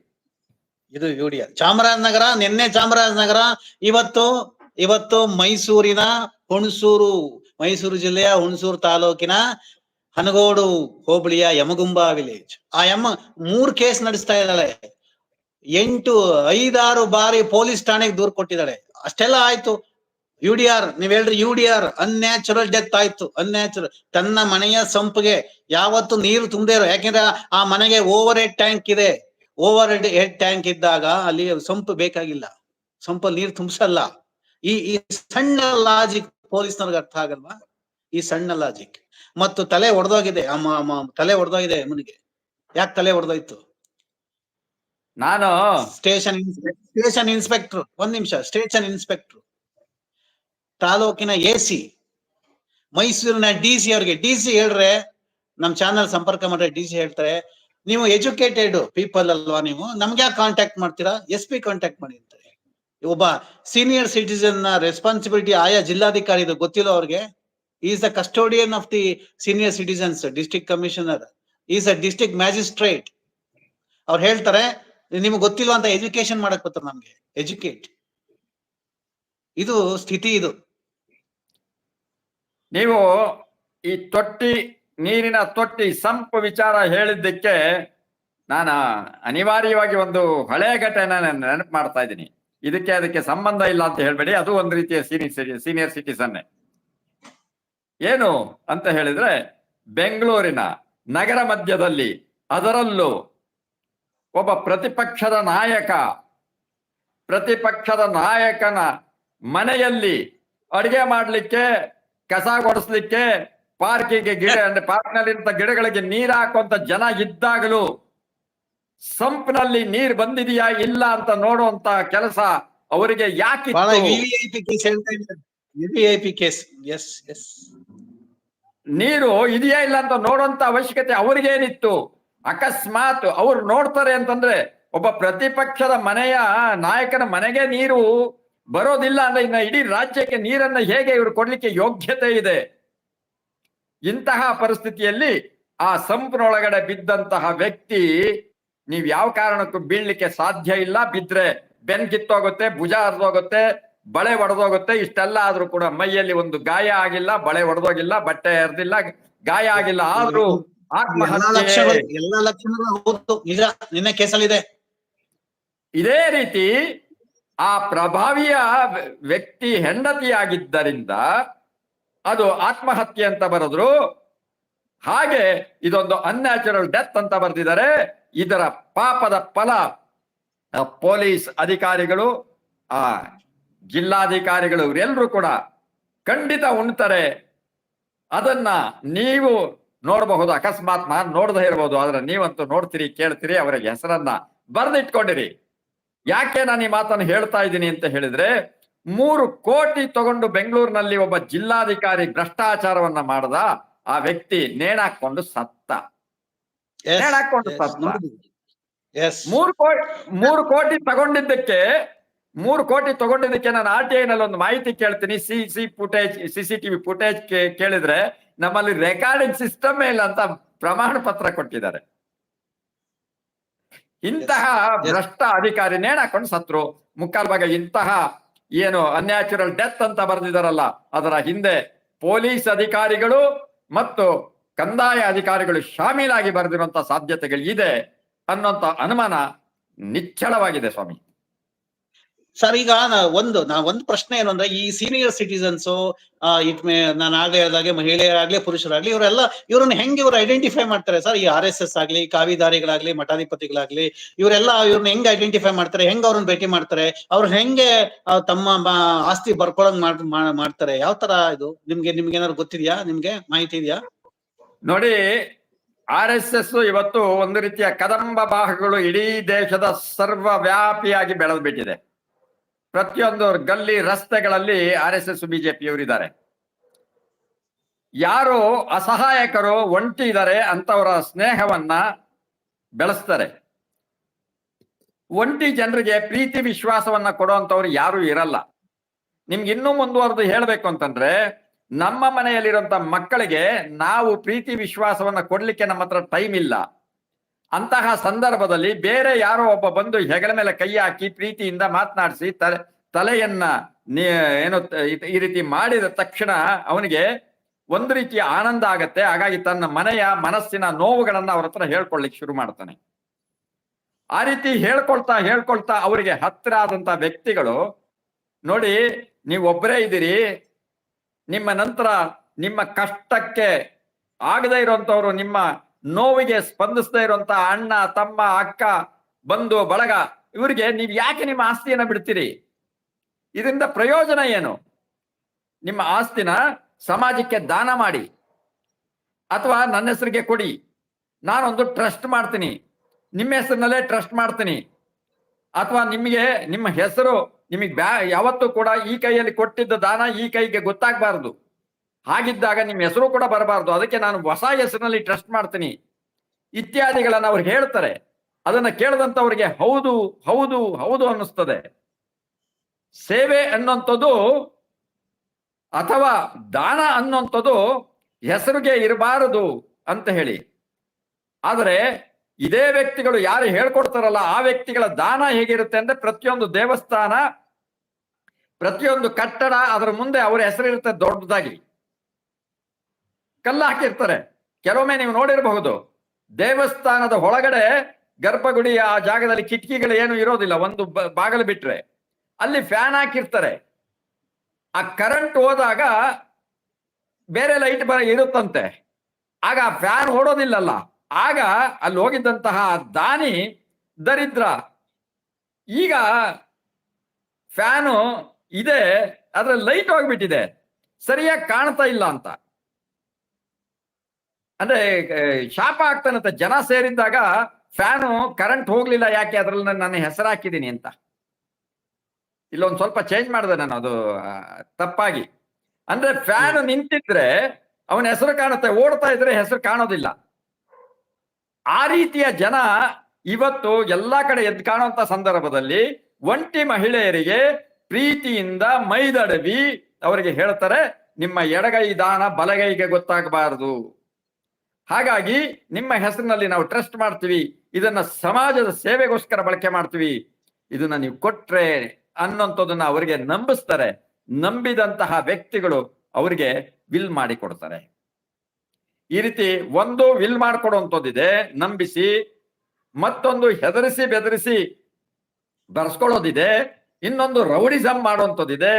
ಇದು ಯುಡಿಆ ಚಾಮರಾಜನಗರ ನಿನ್ನೆ ಚಾಮರಾಜನಗರ ಇವತ್ತು ಇವತ್ತು ಮೈಸೂರಿನ ಹುಣಸೂರು ಮೈಸೂರು ಜಿಲ್ಲೆಯ ಹುಣಸೂರು ತಾಲೂಕಿನ ಹನಗೋಡು ಹೋಬಳಿಯ ಯಮಗುಂಬ ವಿಲೇಜ್. ಆ ಯಮ ಮೂರ್ ಕೇಸ್ ನಡೆಸ್ತಾ ಇದ್ದಾಳೆ. ಎಂಟು, ಐದಾರು ಬಾರಿ ಪೊಲೀಸ್ ಠಾಣೆಗೆ ದೂರು ಕೊಟ್ಟಿದ್ದಾಳೆ. ಅಷ್ಟೆಲ್ಲ ಆಯ್ತು. ಯು ಡಿ ಆರ್, ನೀವ್ ಹೇಳ್ರಿ U D R unnatural death ಆಯ್ತು. ಅನ್ಯಾಚುರಲ್ ತನ್ನ ಮನೆಯ ಸಂಪಿಗೆ ಯಾವತ್ತು ನೀರು ತುಂಬದೇ ಇರೋ ಯಾಕೆಂದ್ರೆ ಆ ಮನೆಗೆ ಓವರ್ ಹೆಡ್ ಟ್ಯಾಂಕ್ ಇದೆ. ಓವರ್ ಹೆಡ್ ಟ್ಯಾಂಕ್ ಇದ್ದಾಗ ಅಲ್ಲಿ ಸಂಪು ಬೇಕಾಗಿಲ್ಲ. ಸಂಪಲ್ಲಿ ನೀರು ತುಂಬಿಸಲ್ಲ. ಈ ಈ ಸಣ್ಣ ಲಾಜಿಕ್ ಪೊಲೀಸ್ನವ್ರಿಗೆ ಅರ್ಥ ಆಗಲ್ವಾ? ಈ ಸಣ್ಣ ಲಾಜಿಕ್ ಮತ್ತು ತಲೆ ಒಡೆದೋಗಿದೆ ಅಮ್ಮ ಅಮ್ಮ ತಲೆ ಒಡೆದೋಗಿದೆ ಅಮ್ಮನಿಗೆ ಯಾಕೆ ತಲೆ ಒಡೆದೋಯ್ತು? ನಾನು ಸ್ಟೇಷನ್ ಸ್ಟೇಷನ್ ಇನ್ಸ್ಪೆಕ್ಟರ್ ಒಂದ್ ನಿಮಿಷ ಸ್ಟೇಷನ್ ಇನ್ಸ್ಪೆಕ್ಟರ್ ತಾಲೂಕಿನ ಎ ಸಿ ಮೈಸೂರಿನ ಡಿ ಸಿ ಅವ್ರಿಗೆ ಡಿ ಸಿ ಹೇಳ್ರೆ ನಮ್ ಚಾನಲ್ ಸಂಪರ್ಕ ಮಾಡ್ರೆ ಡಿ ಸಿ ಹೇಳ್ತಾರೆ ನೀವು ಎಜುಕೇಟೆಡ್ ಪೀಪಲ್ ಅಲ್ವಾ ನೀವು ನಮ್ಗೆ ಯಾಕೆ ಕಾಂಟ್ಯಾಕ್ಟ್ ಮಾಡ್ತೀರಾ? ಎಸ್ ಪಿ ಕಾಂಟ್ಯಾಕ್ಟ್ ಮಾಡಿ ಅಂತಾರೆ ಒಬ್ಬ ಸೀನಿಯರ್ ಸಿಟಿಸನ್ ರೆಸ್ಪಾನ್ಸಿಬಿಲಿಟಿ ಆಯಾ ಜಿಲ್ಲಾಧಿಕಾರಿ ಇದು, ಗೊತ್ತಿಲ್ಲ ಅವ್ರಿಗೆ. Is the custodian of the senior citizens district commissioner is a district magistrate ಅವ್ರು ಹೇಳ್ತಾರೆ, ನಿಮ್ಗೆ ಗೊತ್ತಿಲ್ಲ ಅಂತ ಎಜುಕೇಶನ್ ಮಾಡಕ್ ಬರ್ತಾರೆ ನಮ್ಗೆ? ಎಜುಕೇಟ್ ಇದು ಸ್ಥಿತಿ ಇದು. ನೀವು ಈ ತೊಟ್ಟಿ, ನೀರಿನ ತೊಟ್ಟಿ ಸಂಪ್ ವಿಚಾರ ಹೇಳಿದ್ದಕ್ಕೆ ನಾನು ಅನಿವಾರ್ಯವಾಗಿ ಒಂದು ಹಳೆಯ ಘಟನೆ ನೆನಪು ಮಾಡ್ತಾ ಇದ್ದೀನಿ. ಇದಕ್ಕೆ ಅದಕ್ಕೆ ಸಂಬಂಧ ಇಲ್ಲ ಅಂತ ಹೇಳ್ಬೇಡಿ. ಅದು ಒಂದು ರೀತಿಯ ಸೀನಿಯರ್ ಸೀನಿಯರ್ ಸಿಟಿಸನ್ ಏನು ಅಂತ ಹೇಳಿದ್ರೆ, ಬೆಂಗಳೂರಿನ ನಗರ ಮಧ್ಯದಲ್ಲಿ ಅದರಲ್ಲೂ ಒಬ್ಬ ಪ್ರತಿಪಕ್ಷದ ನಾಯಕ, ಪ್ರತಿಪಕ್ಷದ ನಾಯಕನ ಮನೆಯಲ್ಲಿ ಅಡಿಗೆ ಮಾಡಲಿಕ್ಕೆ, ಕಸ ಕೊಡಿಸ್ಲಿಕ್ಕೆ ಪಾರ್ಕಿಗೆ ಗಿಡ ಅಂದ್ರೆ ಪಾರ್ಕ್ನಲ್ಲಿರುವಂತ ಗಿಡಗಳಿಗೆ ನೀರು ಹಾಕುವಂತ ಜನ ಇದ್ದಾಗಲೂ ಸಂಪ್ನಲ್ಲಿ ನೀರ್ ಬಂದಿದೆಯಾ ಇಲ್ಲ ಅಂತ ನೋಡುವಂತ ಕೆಲಸ ಅವರಿಗೆ ಯಾಕೆ ನೀರು ಇದೆಯಾ ಇಲ್ಲ ಅಂತ ನೋಡುವಂತ ಅವಶ್ಯಕತೆ ಅವ್ರಿಗೇನಿತ್ತು? ಅಕಸ್ಮಾತ್ ಅವ್ರು ನೋಡ್ತಾರೆ ಅಂತಂದ್ರೆ ಒಬ್ಬ ಪ್ರತಿಪಕ್ಷದ ಮನೆಯ ನಾಯಕನ ಮನೆಗೆ ನೀರು ಬರೋದಿಲ್ಲ ಅಂದ್ರೆ ಇನ್ನ ಇಡೀ ರಾಜ್ಯಕ್ಕೆ ನೀರನ್ನ ಹೇಗೆ ಇವರು ಕೊಡ್ಲಿಕ್ಕೆ ಯೋಗ್ಯತೆ ಇದೆ? ಇಂತಹ ಪರಿಸ್ಥಿತಿಯಲ್ಲಿ ಆ ಸಂಪ್ನೊಳಗಡೆ ಬಿದ್ದಂತಹ ವ್ಯಕ್ತಿ ನೀವ್ ಯಾವ ಕಾರಣಕ್ಕೂ ಬೀಳ್ಲಿಕ್ಕೆ ಸಾಧ್ಯ ಇಲ್ಲ. ಬಿದ್ರೆ ಬೆನ್ ಕಿತ್ತೋಗುತ್ತೆ ಭುಜ ಹರಿದೋಗುತ್ತೆ ಬಳೆ ಒಡೆದೋಗುತ್ತೆ. ಇಷ್ಟೆಲ್ಲ ಆದ್ರೂ ಕೂಡ ಮೈಯಲ್ಲಿ ಒಂದು ಗಾಯ ಆಗಿಲ್ಲ ಬಳೆ ಒಡೆದೋಗಿಲ್ಲ ಬಟ್ಟೆ ಹರಿದಿಲ್ಲ ಗಾಯ ಆಗಿಲ್ಲ. ಆದ್ರೂ ಆತ್ಮಹತ್ಯೆ. ಇದೇ ರೀತಿ ಆ ಪ್ರಭಾವಿಯ ವ್ಯ- ವ್ಯಕ್ತಿ ಹೆಂಡತಿಯಾಗಿದ್ದರಿಂದ ಅದು ಆತ್ಮಹತ್ಯೆ ಅಂತ ಬರೆದ್ರು. ಹಾಗೆ ಇದೊಂದು ಅನ್ಯಾಚುರಲ್ ಡೆತ್ ಅಂತ ಬರೆದಿದ್ದಾರೆ. ಇದರ ಪಾಪದ ಫಲ ಪೊಲೀಸ್ ಅಧಿಕಾರಿಗಳು, ಆ, ಜಿಲ್ಲಾಧಿಕಾರಿಗಳು ಇವರೆಲ್ಲರೂ ಕೂಡ ಖಂಡಿತ ಉಣ್ತಾರೆ. ಅದನ್ನ ನೀವು ನೋಡಬಹುದು, ಅಕಸ್ಮಾತ್ ನಾನು ನೋಡದೇ ಇರಬಹುದು ಆದ್ರೆ ನೀವಂತೂ ನೋಡ್ತೀರಿ, ಕೇಳ್ತೀರಿ, ಅವರ ಹೆಸರನ್ನ ಬರೆದಿಟ್ಕೊಂಡಿರಿ. ಯಾಕೆ ನಾನು ಈ ಮಾತನ್ನು ಹೇಳ್ತಾ ಇದ್ದೀನಿ ಅಂತ ಹೇಳಿದ್ರೆ, ಮೂರು ಕೋಟಿ ತಗೊಂಡು ಬೆಂಗಳೂರಿನಲ್ಲಿ ಒಬ್ಬ ಜಿಲ್ಲಾಧಿಕಾರಿ ಭ್ರಷ್ಟಾಚಾರವನ್ನ ಮಾಡದ, ಆ ವ್ಯಕ್ತಿ ನೇಣಾಕೊಂಡು ಸತ್ತ. ಮೂರು ಕೋಟಿ ಮೂರು ಕೋಟಿ ತಗೊಂಡಿದ್ದಕ್ಕೆ ಮೂರು ಕೋಟಿ ತಗೊಂಡಿದ್ದಕ್ಕೆ ನಾನು ಆರ್ ಟಿ ಐ ನಲ್ಲಿ ಒಂದು ಮಾಹಿತಿ ಕೇಳ್ತೀನಿ. C C footage C C TV footage ಕೇಳಿದ್ರೆ ನಮ್ಮಲ್ಲಿ ರೆಕಾರ್ಡಿಂಗ್ ಸಿಸ್ಟಮ್ ಇಲ್ಲ ಅಂತ ಪ್ರಮಾಣ ಪತ್ರ ಕೊಟ್ಟಿದ್ದಾರೆ. ಇಂತಹ ಭ್ರಷ್ಟ ಅಧಿಕಾರಿ ನೇಣಾಕೊಂಡು ಸತ್ರು. ಮುಕ್ಕಾಲ್ ಭಾಗ ಇಂತಹ ಏನು ಅನ್ಯಾಚುರಲ್ ಡೆತ್ ಅಂತ ಬರೆದಿದಾರಲ್ಲ ಅದರ ಹಿಂದೆ ಪೊಲೀಸ್ ಅಧಿಕಾರಿಗಳು ಮತ್ತು ಕಂದಾಯ ಅಧಿಕಾರಿಗಳು ಶಾಮೀಲಾಗಿ ಬರೆದಿರುವಂತಹ ಸಾಧ್ಯತೆಗಳು ಇದೆ ಅನ್ನೋಂತ ಅನುಮಾನ ನಿಚ್ಚಳವಾಗಿದೆ ಸ್ವಾಮಿ. ಸರ್, ಈಗ ಒಂದು, ನಾ ಒಂದು ಪ್ರಶ್ನೆ ಏನು ಅಂದ್ರೆ ಈ ಸೀನಿಯರ್ ಸಿಟಿಸನ್ಸ್ ಇಟ್ ಮೇ, ನಾನು ಆಗ್ಲೇ ಹೇಳಿದಾಗೆ ಮಹಿಳೆಯರಾಗ್ಲಿ, ಪುರುಷರಾಗ್ಲಿ, ಇವರೆಲ್ಲ ಇವ್ರನ್ನ ಹೆಂಗ್ ಇವ್ರು ಐಡೆಂಟಿಫೈ ಮಾಡ್ತಾರೆ? ಸರ್, ಈ ಆರ್ ಎಸ್ ಎಸ್ ಆಗ್ಲಿ, ಕಾವಿದಾರಿಗಳಾಗ್ಲಿ, ಮಠಾಧಿಪತಿಗಳಾಗ್ಲಿ, ಇವರೆಲ್ಲ ಇವ್ರನ್ನ ಹೆಂಗ್ ಐಡೆಂಟಿಫೈ ಮಾಡ್ತಾರೆ? ಹೆಂಗ್ ಅವ್ರನ್ನ ಭೇಟಿ ಮಾಡ್ತಾರೆ? ಅವ್ರು ಹೆಂಗೆ ತಮ್ಮ ಆಸ್ತಿ ಬರ್ಕೊಳಂಗ್ ಮಾಡ್ ಮಾಡ್ತಾರೆ? ಯಾವ ತರ ಇದು? ನಿಮ್ಗೆ ನಿಮ್ಗೆ ಏನಾದ್ರು ಗೊತ್ತಿದ್ಯಾ? ನಿಮ್ಗೆ ಮಾಹಿತಿ ಇದೆಯಾ? ನೋಡಿ, ಆರ್ ಎಸ್ ಎಸ್ ಇವತ್ತು ಒಂದು ರೀತಿಯ ಕದಂಬ ಬಾಹಗಳು ಇಡೀ ದೇಶದ ಸರ್ವವ್ಯಾಪಿಯಾಗಿ ಬೆಳೆದು ಬಿಟ್ಟಿದೆ ಪ್ರತಿಯೊಂದು ಗಲ್ಲಿ ರಸ್ತೆಗಳಲ್ಲಿ ಆರ್ ಎಸ್ ಎಸ್ ಬಿಜೆಪಿಯವರಿದ್ದಾರೆ ಯಾರು ಅಸಹಾಯಕರು ಒಂಟಿ ಇದ್ದಾರೆ ಅಂತವರ ಸ್ನೇಹವನ್ನ ಬೆಳೆಸ್ತಾರೆ. ಒಂಟಿ ಜನರಿಗೆ ಪ್ರೀತಿ ವಿಶ್ವಾಸವನ್ನ ಕೊಡುವಂತವ್ರು ಯಾರು ಇರಲ್ಲ. ನಿಮ್ಗೆ ಇನ್ನೂ ಮುಂದುವರೆದು ಹೇಳ್ಬೇಕು ಅಂತಂದ್ರೆ ನಮ್ಮ ಮನೆಯಲ್ಲಿರುವಂತ ಮಕ್ಕಳಿಗೆ ನಾವು ಪ್ರೀತಿ ವಿಶ್ವಾಸವನ್ನ ಕೊಡ್ಲಿಕ್ಕೆ ನಮ್ಮ ಹತ್ರ ಟೈಮ್ ಇಲ್ಲ. ಅಂತಹ ಸಂದರ್ಭದಲ್ಲಿ ಬೇರೆ ಯಾರೋ ಒಬ್ಬ ಬಂದು ಹೆಗಲ ಮೇಲೆ ಕೈ ಹಾಕಿ ಪ್ರೀತಿಯಿಂದ ಮಾತನಾಡಿಸಿ ತಲೆ ತಲೆಯನ್ನ ಏನು ಈ- ರೀತಿ ಮಾಡಿದ ತಕ್ಷಣ ಅವನಿಗೆ ಒಂದು ರೀತಿಯ ಆನಂದ ಆಗತ್ತೆ. ಹಾಗಾಗಿ ತನ್ನ ಮನೆಯ ಮನಸ್ಸಿನ ನೋವುಗಳನ್ನ ಅವ್ರ ಹತ್ರ ಹೇಳ್ಕೊಳ್ಲಿಕ್ಕೆ ಶುರು ಮಾಡ್ತಾನೆ. ಆ ರೀತಿ ಹೇಳ್ಕೊಳ್ತಾ ಹೇಳ್ಕೊಳ್ತಾ ಅವರಿಗೆ ಹತ್ತಿರ ಆದಂತ ವ್ಯಕ್ತಿಗಳು, ನೋಡಿ, ನೀವು ಒಬ್ಬರೇ ಇದ್ದೀರಿ ನಿಮ್ಮ ನಂತರ ನಿಮ್ಮ ಕಷ್ಟಕ್ಕೆ ಆಗದೇ ಇರುವಂತವ್ರು, ನಿಮ್ಮ ನೋವಿಗೆ ಸ್ಪಂದಿಸದೇ ಇರುವಂತ ಅಣ್ಣ, ತಮ್ಮ, ಅಕ್ಕ, ಬಂಧು, ಬಳಗ, ಇವರಿಗೆ ನೀವು ಯಾಕೆ ನಿಮ್ಮ ಆಸ್ತಿಯನ್ನ ಬಿಡ್ತೀರಿ? ಇದರಿಂದ ಪ್ರಯೋಜನ ಏನು? ನಿಮ್ಮ ಆಸ್ತಿನ ಸಮಾಜಕ್ಕೆ ದಾನ ಮಾಡಿ ಅಥವಾ ನನ್ನ ಹೆಸರಿಗೆ ಕೊಡಿ. ನಾನೊಂದು ಟ್ರಸ್ಟ್ ಮಾಡ್ತೀನಿ. ನಿಮ್ಮ ಹೆಸರಿನಲ್ಲೇ ಟ್ರಸ್ಟ್ ಮಾಡ್ತೀನಿ. ಅಥವಾ ನಿಮಗೆ ನಿಮ್ಮ ಹೆಸರು ನಿಮಗೆ ಬ್ಯಾ, ಯಾವತ್ತೂ ಕೂಡ ಈ ಕೈಯಲ್ಲಿ ಕೊಟ್ಟಿದ್ದ ದಾನ ಈ ಕೈಗೆ ಗೊತ್ತಾಗಬಾರದು. ಹಾಗಿದ್ದಾಗ ನಿಮ್ಮ ಹೆಸರು ಕೂಡ ಬರಬಾರ್ದು. ಅದಕ್ಕೆ ನಾನು ಹೊಸ ಹೆಸರಿನಲ್ಲಿ ಟ್ರಸ್ಟ್ ಮಾಡ್ತೀನಿ. ಇತ್ಯಾದಿಗಳನ್ನು ಅವ್ರು ಹೇಳ್ತಾರೆ. ಅದನ್ನ ಕೇಳದಂತವ್ರಿಗೆ ಹೌದು ಹೌದು ಹೌದು ಅನ್ನಿಸ್ತದೆ. ಸೇವೆ ಅನ್ನುವಂಥದ್ದು ಅಥವಾ ದಾನ ಅನ್ನುವಂಥದ್ದು ಹೆಸರಿಗೆ ಇರಬಾರದು ಅಂತ ಹೇಳಿ. ಆದರೆ ಇದೇ ವ್ಯಕ್ತಿಗಳು ಯಾರು ಹೇಳ್ಕೊಡ್ತಾರಲ್ಲ, ಆ ವ್ಯಕ್ತಿಗಳ ದಾನ ಹೇಗಿರುತ್ತೆ ಅಂದ್ರೆ ಪ್ರತಿಯೊಂದು ದೇವಸ್ಥಾನ, ಪ್ರತಿಯೊಂದು ಕಟ್ಟಡ, ಅದರ ಮುಂದೆ ಅವರ ಹೆಸರಿರುತ್ತೆ ದೊಡ್ಡದಾಗಿ. ಕಲ್ಲು ಹಾಕಿರ್ತಾರೆ. ಕೆಲವೊಮ್ಮೆ ನೀವು ನೋಡಿರಬಹುದು, ದೇವಸ್ಥಾನದ ಒಳಗಡೆ ಗರ್ಭಗುಡಿ, ಆ ಜಾಗದಲ್ಲಿ ಕಿಟಕಿಗಳು ಏನು ಇರೋದಿಲ್ಲ, ಒಂದು ಬಾಗಲು ಬಿಟ್ರೆ. ಅಲ್ಲಿ ಫ್ಯಾನ್ ಹಾಕಿರ್ತಾರೆ. ಆ ಕರೆಂಟ್ ಹೋದಾಗ ಬೇರೆ ಲೈಟ್ ಬರ ಇರುತ್ತಂತೆ. ಆಗ ಆ ಫ್ಯಾನ್ ಓಡೋದಿಲ್ಲಲ್ಲ. ಆಗ ಅಲ್ಲಿ ಹೋಗಿದ್ದಂತಹ ದಾನಿ ದರಿದ್ರ. ಈಗ ಫ್ಯಾನು ಇದೆ ಅದ್ರ ಲೈಟ್ ಹೋಗ್ಬಿಟ್ಟಿದೆ. ಸರಿಯಾಗಿ ಕಾಣ್ತಾ ಇಲ್ಲ ಅಂತ. ಅಂದ್ರೆ ಶಾಪ ಆಗ್ತಾನಂತ ಜನ ಸೇರಿದ್ದಾಗ ಫ್ಯಾನು ಕರೆಂಟ್ ಹೋಗ್ಲಿಲ್ಲ ಯಾಕೆ? ಅದ್ರಲ್ಲಿ ನಾನು ಹೆಸರು ಹಾಕಿದ್ದೀನಿ ಅಂತ. ಇಲ್ಲೊಂದು ಸ್ವಲ್ಪ ಚೇಂಜ್ ಮಾಡಿದೆ ನಾನು, ಅದು ತಪ್ಪಾಗಿ. ಅಂದ್ರೆ ಫ್ಯಾನ್ ನಿಂತಿದ್ರೆ ಅವನ ಹೆಸರು ಕಾಣುತ್ತೆ, ಓಡ್ತಾ ಇದ್ರೆ ಹೆಸರು ಕಾಣೋದಿಲ್ಲ. ಆ ರೀತಿಯ ಜನ ಇವತ್ತು ಎಲ್ಲಾ ಕಡೆ ಎದ್ದು ಕಾಣುವಂತ ಸಂದರ್ಭದಲ್ಲಿ ಒಂಟಿ ಮಹಿಳೆಯರಿಗೆ ಪ್ರೀತಿಯಿಂದ ಮೈದಡವಿ ಅವರಿಗೆ ಹೇಳ್ತಾರೆ, ನಿಮ್ಮ ಎಡಗೈ ದಾನ ಬಲಗೈಗೆ ಗೊತ್ತಾಗಬಾರದು. ಹಾಗಾಗಿ ನಿಮ್ಮ ಹೆಸರಿನಲ್ಲಿ ನಾವು ಟ್ರಸ್ಟ್ ಮಾಡ್ತೀವಿ, ಇದನ್ನ ಸಮಾಜದ ಸೇವೆಗೋಸ್ಕರ ಬಳಕೆ ಮಾಡ್ತೀವಿ. ಇದನ್ನ ನೀವು ಕೊಟ್ರೆ ಅನ್ನೋಂಥದ್ದನ್ನ ಅವರಿಗೆ ನಂಬಿಸ್ತಾರೆ. ನಂಬಿದಂತಹ ವ್ಯಕ್ತಿಗಳು ಅವರಿಗೆ ವಿಲ್ ಮಾಡಿ ಕೊಡ್ತಾರೆ. ಈ ರೀತಿ ಒಂದು ವಿಲ್ ಮಾಡ್ಕೊಡುವಂಥದ್ದಿದೆ. ನಂಬಿಸಿ, ಮತ್ತೊಂದು ಹೆದರಿಸಿ ಬೆದರಿಸಿ ಬರ್ಸ್ಕೊಳ್ಳೋದಿದೆ. ಇನ್ನೊಂದು ರೌಡಿಸಮ್ ಮಾಡುವಂಥದ್ದಿದೆ.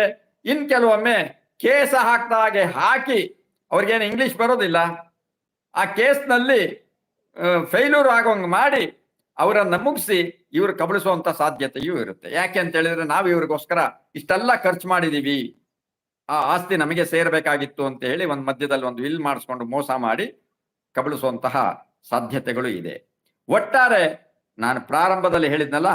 ಇನ್ ಕೆಲವೊಮ್ಮೆ ಕೇಸ ಹಾಕ್ದ ಹಾಗೆ ಹಾಕಿ ಅವ್ರಿಗೇನು ಇಂಗ್ಲಿಷ್ ಬರೋದಿಲ್ಲ. ಆ ಕೇಸ್ನಲ್ಲಿ ಫೇಲ್ಯೂರ್ ಆಗೋಂಗ್ ಮಾಡಿ ಅವರನ್ನ ಮುಗಿಸಿ ಇವ್ರು ಕಬಳಿಸುವಂತ ಸಾಧ್ಯತೆಯೂ ಇರುತ್ತೆ. ಯಾಕೆ ಅಂತ ಹೇಳಿದ್ರೆ ನಾವು ಇವ್ರಿಗೋಸ್ಕರ ಇಷ್ಟೆಲ್ಲ ಖರ್ಚು ಮಾಡಿದೀವಿ. ಆ ಆಸ್ತಿ ನಮಗೆ ಸೇರಬೇಕಾಗಿತ್ತು ಅಂತ ಹೇಳಿ ಒಂದು ಮಧ್ಯದಲ್ಲಿ ಒಂದು ವಿಲ್ ಮಾಡಿಸ್ಕೊಂಡು ಮೋಸ ಮಾಡಿ ಕಬಳಿಸುವಂತಹ ಸಾಧ್ಯತೆಗಳು ಇದೆ. ಒಟ್ಟಾರೆ ನಾನು ಪ್ರಾರಂಭದಲ್ಲಿ ಹೇಳಿದ್ನಲ್ಲ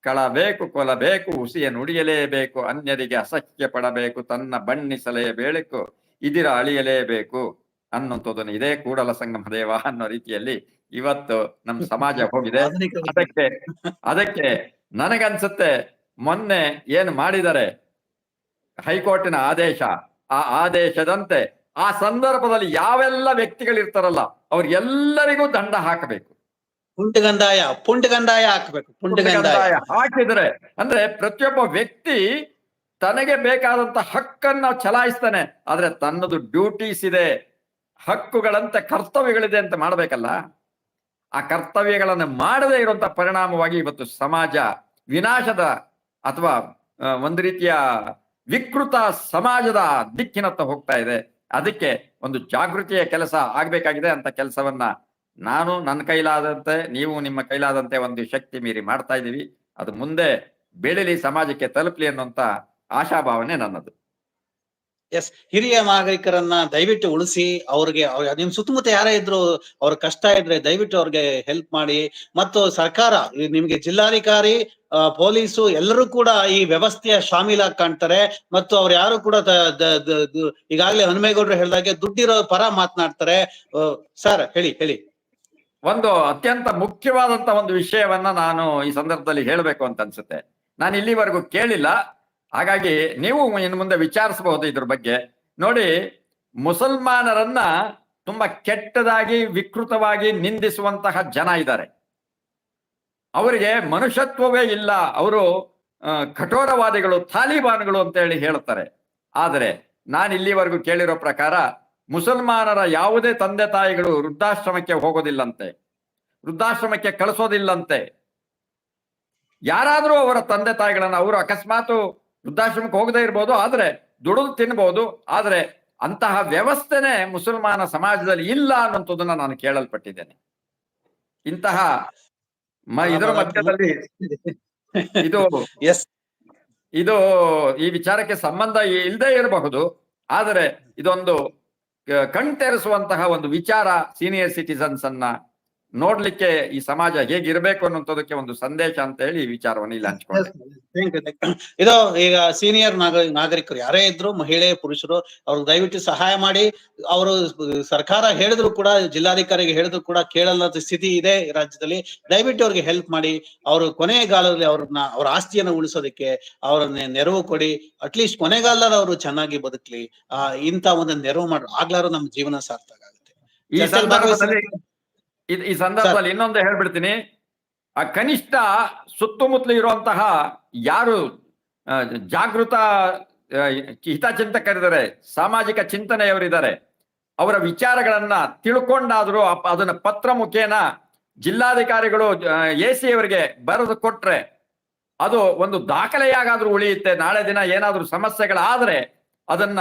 ಕಳಬೇಕು ಕೊಲಬೇಕು ಕೊಲ ಬೇಕು ಹುಸಿಯ ನುಡಿಯಲೇಬೇಕು ಅನ್ಯರಿಗೆ ಅಸಹ್ಯ ಪಡಬೇಕು ತನ್ನ ಬಣ್ಣಿಸಲೇಬೇಕು ಇದಿರ ಅಳಿಯಲೇಬೇಕು ಅನ್ನುವಂಥದ್ದನ್ನು ಇದೇ ಕೂಡಲ ಸಂಗಮ ದೇವ ಅನ್ನೋ ರೀತಿಯಲ್ಲಿ ಇವತ್ತು ನಮ್ಮ ಸಮಾಜ ಹೋಗಿದೆ. ಅದಕ್ಕೆ ಅದಕ್ಕೆ ನನಗನ್ಸುತ್ತೆ ಮೊನ್ನೆ ಏನು ಮಾಡಿದರೆ ಹೈಕೋರ್ಟಿನ ಆದೇಶ ಆ ಆದೇಶದಂತೆ ಆ ಸಂದರ್ಭದಲ್ಲಿ ಯಾವೆಲ್ಲ ವ್ಯಕ್ತಿಗಳಿರ್ತಾರಲ್ಲ ಅವ್ರಿಗೆಲ್ಲರಿಗೂ ದಂಡ ಹಾಕಬೇಕು. ಪುಂಟಗಂದಾಯ ಪುಂಟಗಂದಾಯ ಹಾಕಬೇಕು ಪುಂಟಗಂದಾಯ ಗಂದಾಯ ಹಾಕಿದ್ರೆ ಅಂದ್ರೆ ಪ್ರತಿಯೊಬ್ಬ ವ್ಯಕ್ತಿ ತನಗೆ ಬೇಕಾದಂತ ಹಕ್ಕನ್ನ ಚಲಾಯಿಸ್ತಾನೆ ಆದ್ರೆ ತನ್ನದು ಡ್ಯೂಟೀಸ್ ಇದೆ ಹಕ್ಕುಗಳಂತೆ ಕರ್ತವ್ಯಗಳಿದೆ ಅಂತ ಮಾಡ್ಬೇಕಲ್ಲ. ಆ ಕರ್ತವ್ಯಗಳನ್ನು ಮಾಡದೇ ಇರುವಂತ ಪರಿಣಾಮವಾಗಿ ಇವತ್ತು ಸಮಾಜ ವಿನಾಶದ ಅಥವಾ ಒಂದು ರೀತಿಯ ವಿಕೃತ ಸಮಾಜದ ದಿಕ್ಕಿನತ್ತ ಹೋಗ್ತಾ ಇದೆ. ಅದಕ್ಕೆ ಒಂದು ಜಾಗೃತಿಯ ಕೆಲಸ ಆಗ್ಬೇಕಾಗಿದೆ ಅಂತ ಕೆಲಸವನ್ನ ನಾನು ನನ್ನ ಕೈಲಾದಂತೆ, ನೀವು ನಿಮ್ಮ ಕೈಲಾದಂತೆ ಒಂದು ಶಕ್ತಿ ಮೀರಿ ಮಾಡ್ತಾ ಇದ್ದೀವಿ. ಅದು ಮುಂದೆ ಬೆಳಿಲಿ ಸಮಾಜಕ್ಕೆ ತಲುಪಲಿ ಅನ್ನುವಂತ ಆಶಾಭಾವನೆ ನನ್ನದು. ಎಸ್ ಹಿರಿಯ ನಾಗರಿಕರನ್ನ ದಯವಿಟ್ಟು ಉಳಿಸಿ, ಅವ್ರಿಗೆ ಅವ್ರ- ನಿಮ್ ಸುತ್ತಮುತ್ತ ಯಾರೇ ಇದ್ರು ಅವ್ರ ಕಷ್ಟ ಇದ್ರೆ ದಯವಿಟ್ಟು ಅವ್ರಿಗೆ ಹೆಲ್ಪ್ ಮಾಡಿ. ಮತ್ತು ಸರ್ಕಾರ, ನಿಮ್ಗೆ ಜಿಲ್ಲಾಧಿಕಾರಿ ಪೊಲೀಸು ಎಲ್ಲರೂ ಕೂಡ ಈ ವ್ಯವಸ್ಥೆಯ ಶಾಮೀಲಾಗಿ ಕಾಣ್ತಾರೆ ಮತ್ತು ಅವ್ರು ಯಾರು ಕೂಡ ಈಗಾಗಲೇ ಹನುಮೇಗೌಡರು ಹೇಳಿದಾಗೆ ದುಡ್ಡಿರೋ ಪರ ಮಾತನಾಡ್ತಾರೆ. ಸರ್, ಹೇಳಿ ಹೇಳಿ. ಒಂದು ಅತ್ಯಂತ ಮುಖ್ಯವಾದಂತ ಒಂದು ವಿಷಯವನ್ನ ನಾನು ಈ ಸಂದರ್ಭದಲ್ಲಿ ಹೇಳಬೇಕು ಅಂತ ಅನ್ಸುತ್ತೆ. ನಾನು ಇಲ್ಲಿವರೆಗೂ ಕೇಳಿಲ್ಲ. ಹಾಗಾಗಿ ನೀವು ಇನ್ನು ಮುಂದೆ ವಿಚಾರಿಸಬಹುದು ಇದ್ರ ಬಗ್ಗೆ. ನೋಡಿ, ಮುಸಲ್ಮಾನರನ್ನ ತುಂಬಾ ಕೆಟ್ಟದಾಗಿ, ವಿಕೃತವಾಗಿ ನಿಂದಿಸುವಂತಹ ಜನ ಇದ್ದಾರೆ. ಅವರಿಗೆ ಮನುಷ್ಯತ್ವವೇ ಇಲ್ಲ. ಅವರು ಕಠೋರವಾದಿಗಳು, ತಾಲಿಬಾನ್ಗಳು ಅಂತ ಹೇಳಿ ಹೇಳ್ತಾರೆ. ಆದರೆ, ನಾನು ಇಲ್ಲಿವರೆಗೂ ಕೇಳಿರೋ ಪ್ರಕಾರ, ಮುಸಲ್ಮಾನರ ಯಾವುದೇ ತಂದೆ ತಾಯಿಗಳು ವೃದ್ಧಾಶ್ರಮಕ್ಕೆ ಹೋಗೋದಿಲ್ಲಂತೆ. ವೃದ್ಧಾಶ್ರಮಕ್ಕೆ ಕಳಿಸೋದಿಲ್ಲಂತೆ. ಯಾರಾದರೂ ಅವರ ತಂದೆ ತಾಯಿಗಳನ್ನು, ಅವರು ಅಕಸ್ಮಾತ್ ವೃದ್ಧಾಶ್ರಮಕ್ಕೆ ಹೋಗದೇ ಇರ್ಬೋದು, ಆದರೆ ದುಡಿದು ತಿನ್ಬೋದು, ಆದರೆ ಅಂತಹ ವ್ಯವಸ್ಥೆನೆ ಮುಸಲ್ಮಾನ ಸಮಾಜದಲ್ಲಿ ಇಲ್ಲ ಅನ್ನುವಂಥದ್ದನ್ನ ನಾನು ಕೇಳಲ್ಪಟ್ಟಿದ್ದೇನೆ. ಇಂತಹ ಇದರ ಮಧ್ಯದಲ್ಲಿ ಇದು ಎಸ್ ಇದು ಈ ವಿಚಾರಕ್ಕೆ ಸಂಬಂಧ ಇಲ್ಲದೆ ಇರಬಹುದು. ಆದರೆ ಇದೊಂದು ಕಣ್ತೆರೆಸುವಂತಹ ಒಂದು ವಿಚಾರ ಸೀನಿಯರ್ ಸಿಟಿಸನ್ಸ್ ಅನ್ನ ನೋಡ್ಲಿಕ್ಕೆ ಈ ಸಮಾಜ ಹೇಗಿರ್ಬೇಕು ಅನ್ನೋದಕ್ಕೆ ಒಂದು ಸಂದೇಶ ಅಂತ ಹೇಳಿ ಈ ವಿಚಾರವನ್ನು ಇಲ್ಲಿ ಹಂಚ್ಕೊಂಡೆ. ಇದು ಈಗ ಸೀನಿಯರ್ ನಾಗರಿಕರು ಯಾರೇ ಇದ್ರು ಮಹಿಳೆ ಪುರುಷರು ಅವ್ರಿಗೆ ದಯವಿಟ್ಟು ಸಹಾಯ ಮಾಡಿ. ಅವರು ಸರ್ಕಾರ ಹೇಳಿದ್ರು ಕೂಡ ಜಿಲ್ಲಾಧಿಕಾರಿಗೆ ಹೇಳಿದ್ರು ಕೂಡ ಕೇಳಲ್ಲದ ಸ್ಥಿತಿ ಇದೆ ರಾಜ್ಯದಲ್ಲಿ. ದಯವಿಟ್ಟು ಅವ್ರಿಗೆ ಹೆಲ್ಪ್ ಮಾಡಿ. ಅವರು ಕೊನೆಗಾಲದಲ್ಲಿ ಅವ್ರನ್ನ ಅವ್ರ ಆಸ್ತಿಯನ್ನ ಉಳಿಸೋದಕ್ಕೆ ಅವ್ರನ್ನ ನೆರವು ಕೊಡಿ. ಅಟ್ಲೀಸ್ಟ್ ಕೊನೆಗಾಲದ ಅವರು ಚೆನ್ನಾಗಿ ಬದುಕ್ಲಿ. ಆ ಇಂತ ಒಂದು ನೆರವು ಮಾಡ್ರು ಆಗ್ಲಾರು ನಮ್ಮ ಜೀವನ ಸಾರ್ಥಕ ಆಗುತ್ತೆ. ಈ ಸಂದರ್ಭದಲ್ಲಿ ಭಾಗವಹಿಸಿ- ಇದ್- ಈ ಸಂದರ್ಭದಲ್ಲಿ ಇನ್ನೊಂದು ಹೇಳ್ಬಿಡ್ತೀನಿ. ಆ ಕನಿಷ್ಠ ಸುತ್ತಮುತ್ತಲು ಇರುವಂತಹ ಯಾರು ಜಾಗೃತ ಹಿತಚಿಂತಕರಿದ್ದಾರೆ ಸಾಮಾಜಿಕ ಚಿಂತನೆಯವರಿದ್ದಾರೆ ಅವರ ವಿಚಾರಗಳನ್ನ ತಿಳ್ಕೊಂಡಾದ್ರೂ ಅದನ್ನ ಪತ್ರ ಮುಖೇನ ಜಿಲ್ಲಾಧಿಕಾರಿಗಳು ಎ ಸಿ ಅವರಿಗೆ ಬರೆದು ಕೊಟ್ರೆ ಅದು ಒಂದು ದಾಖಲೆಯಾಗಾದ್ರೂ ಉಳಿಯುತ್ತೆ. ನಾಳೆ ದಿನ ಏನಾದ್ರೂ ಸಮಸ್ಯೆಗಳಾದ್ರೆ ಅದನ್ನ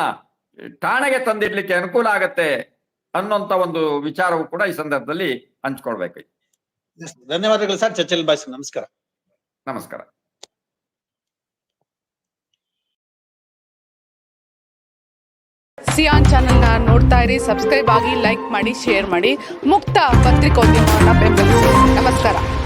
ಠಾಣೆಗೆ ತಂದಿಡ್ಲಿಕ್ಕೆ ಅನುಕೂಲ ಆಗತ್ತೆ ಅನ್ನೋಂತ ಒಂದು ವಿಚಾರವು ಕೂಡ ಈ ಸಂದರ್ಭದಲ್ಲಿ ಹಂಚ್ಕೊಳ್ಬೇಕು. ಧನ್ಯವಾದಗಳು ಸರ್ ಚಚ್ಚಲ್ ಬಾಯ್ಸ್ ನಮಸ್ಕಾರ. ನಮಸ್ಕಾರ. ಸಿಯಾನ್ ಚಾನೆಲ್ನ ನೋಡ್ತಾ ಇರಿ ಸಬ್ಸ್ಕ್ರೈಬ್ ಆಗಿ ಲೈಕ್ ಮಾಡಿ ಶೇರ್ ಮಾಡಿ ಮುಕ್ತ ಪತ್ರಿಕೋದ್ಯಮವನ್ನು ಬೆಂಬಲಿಸಿ. ನಮಸ್ಕಾರ.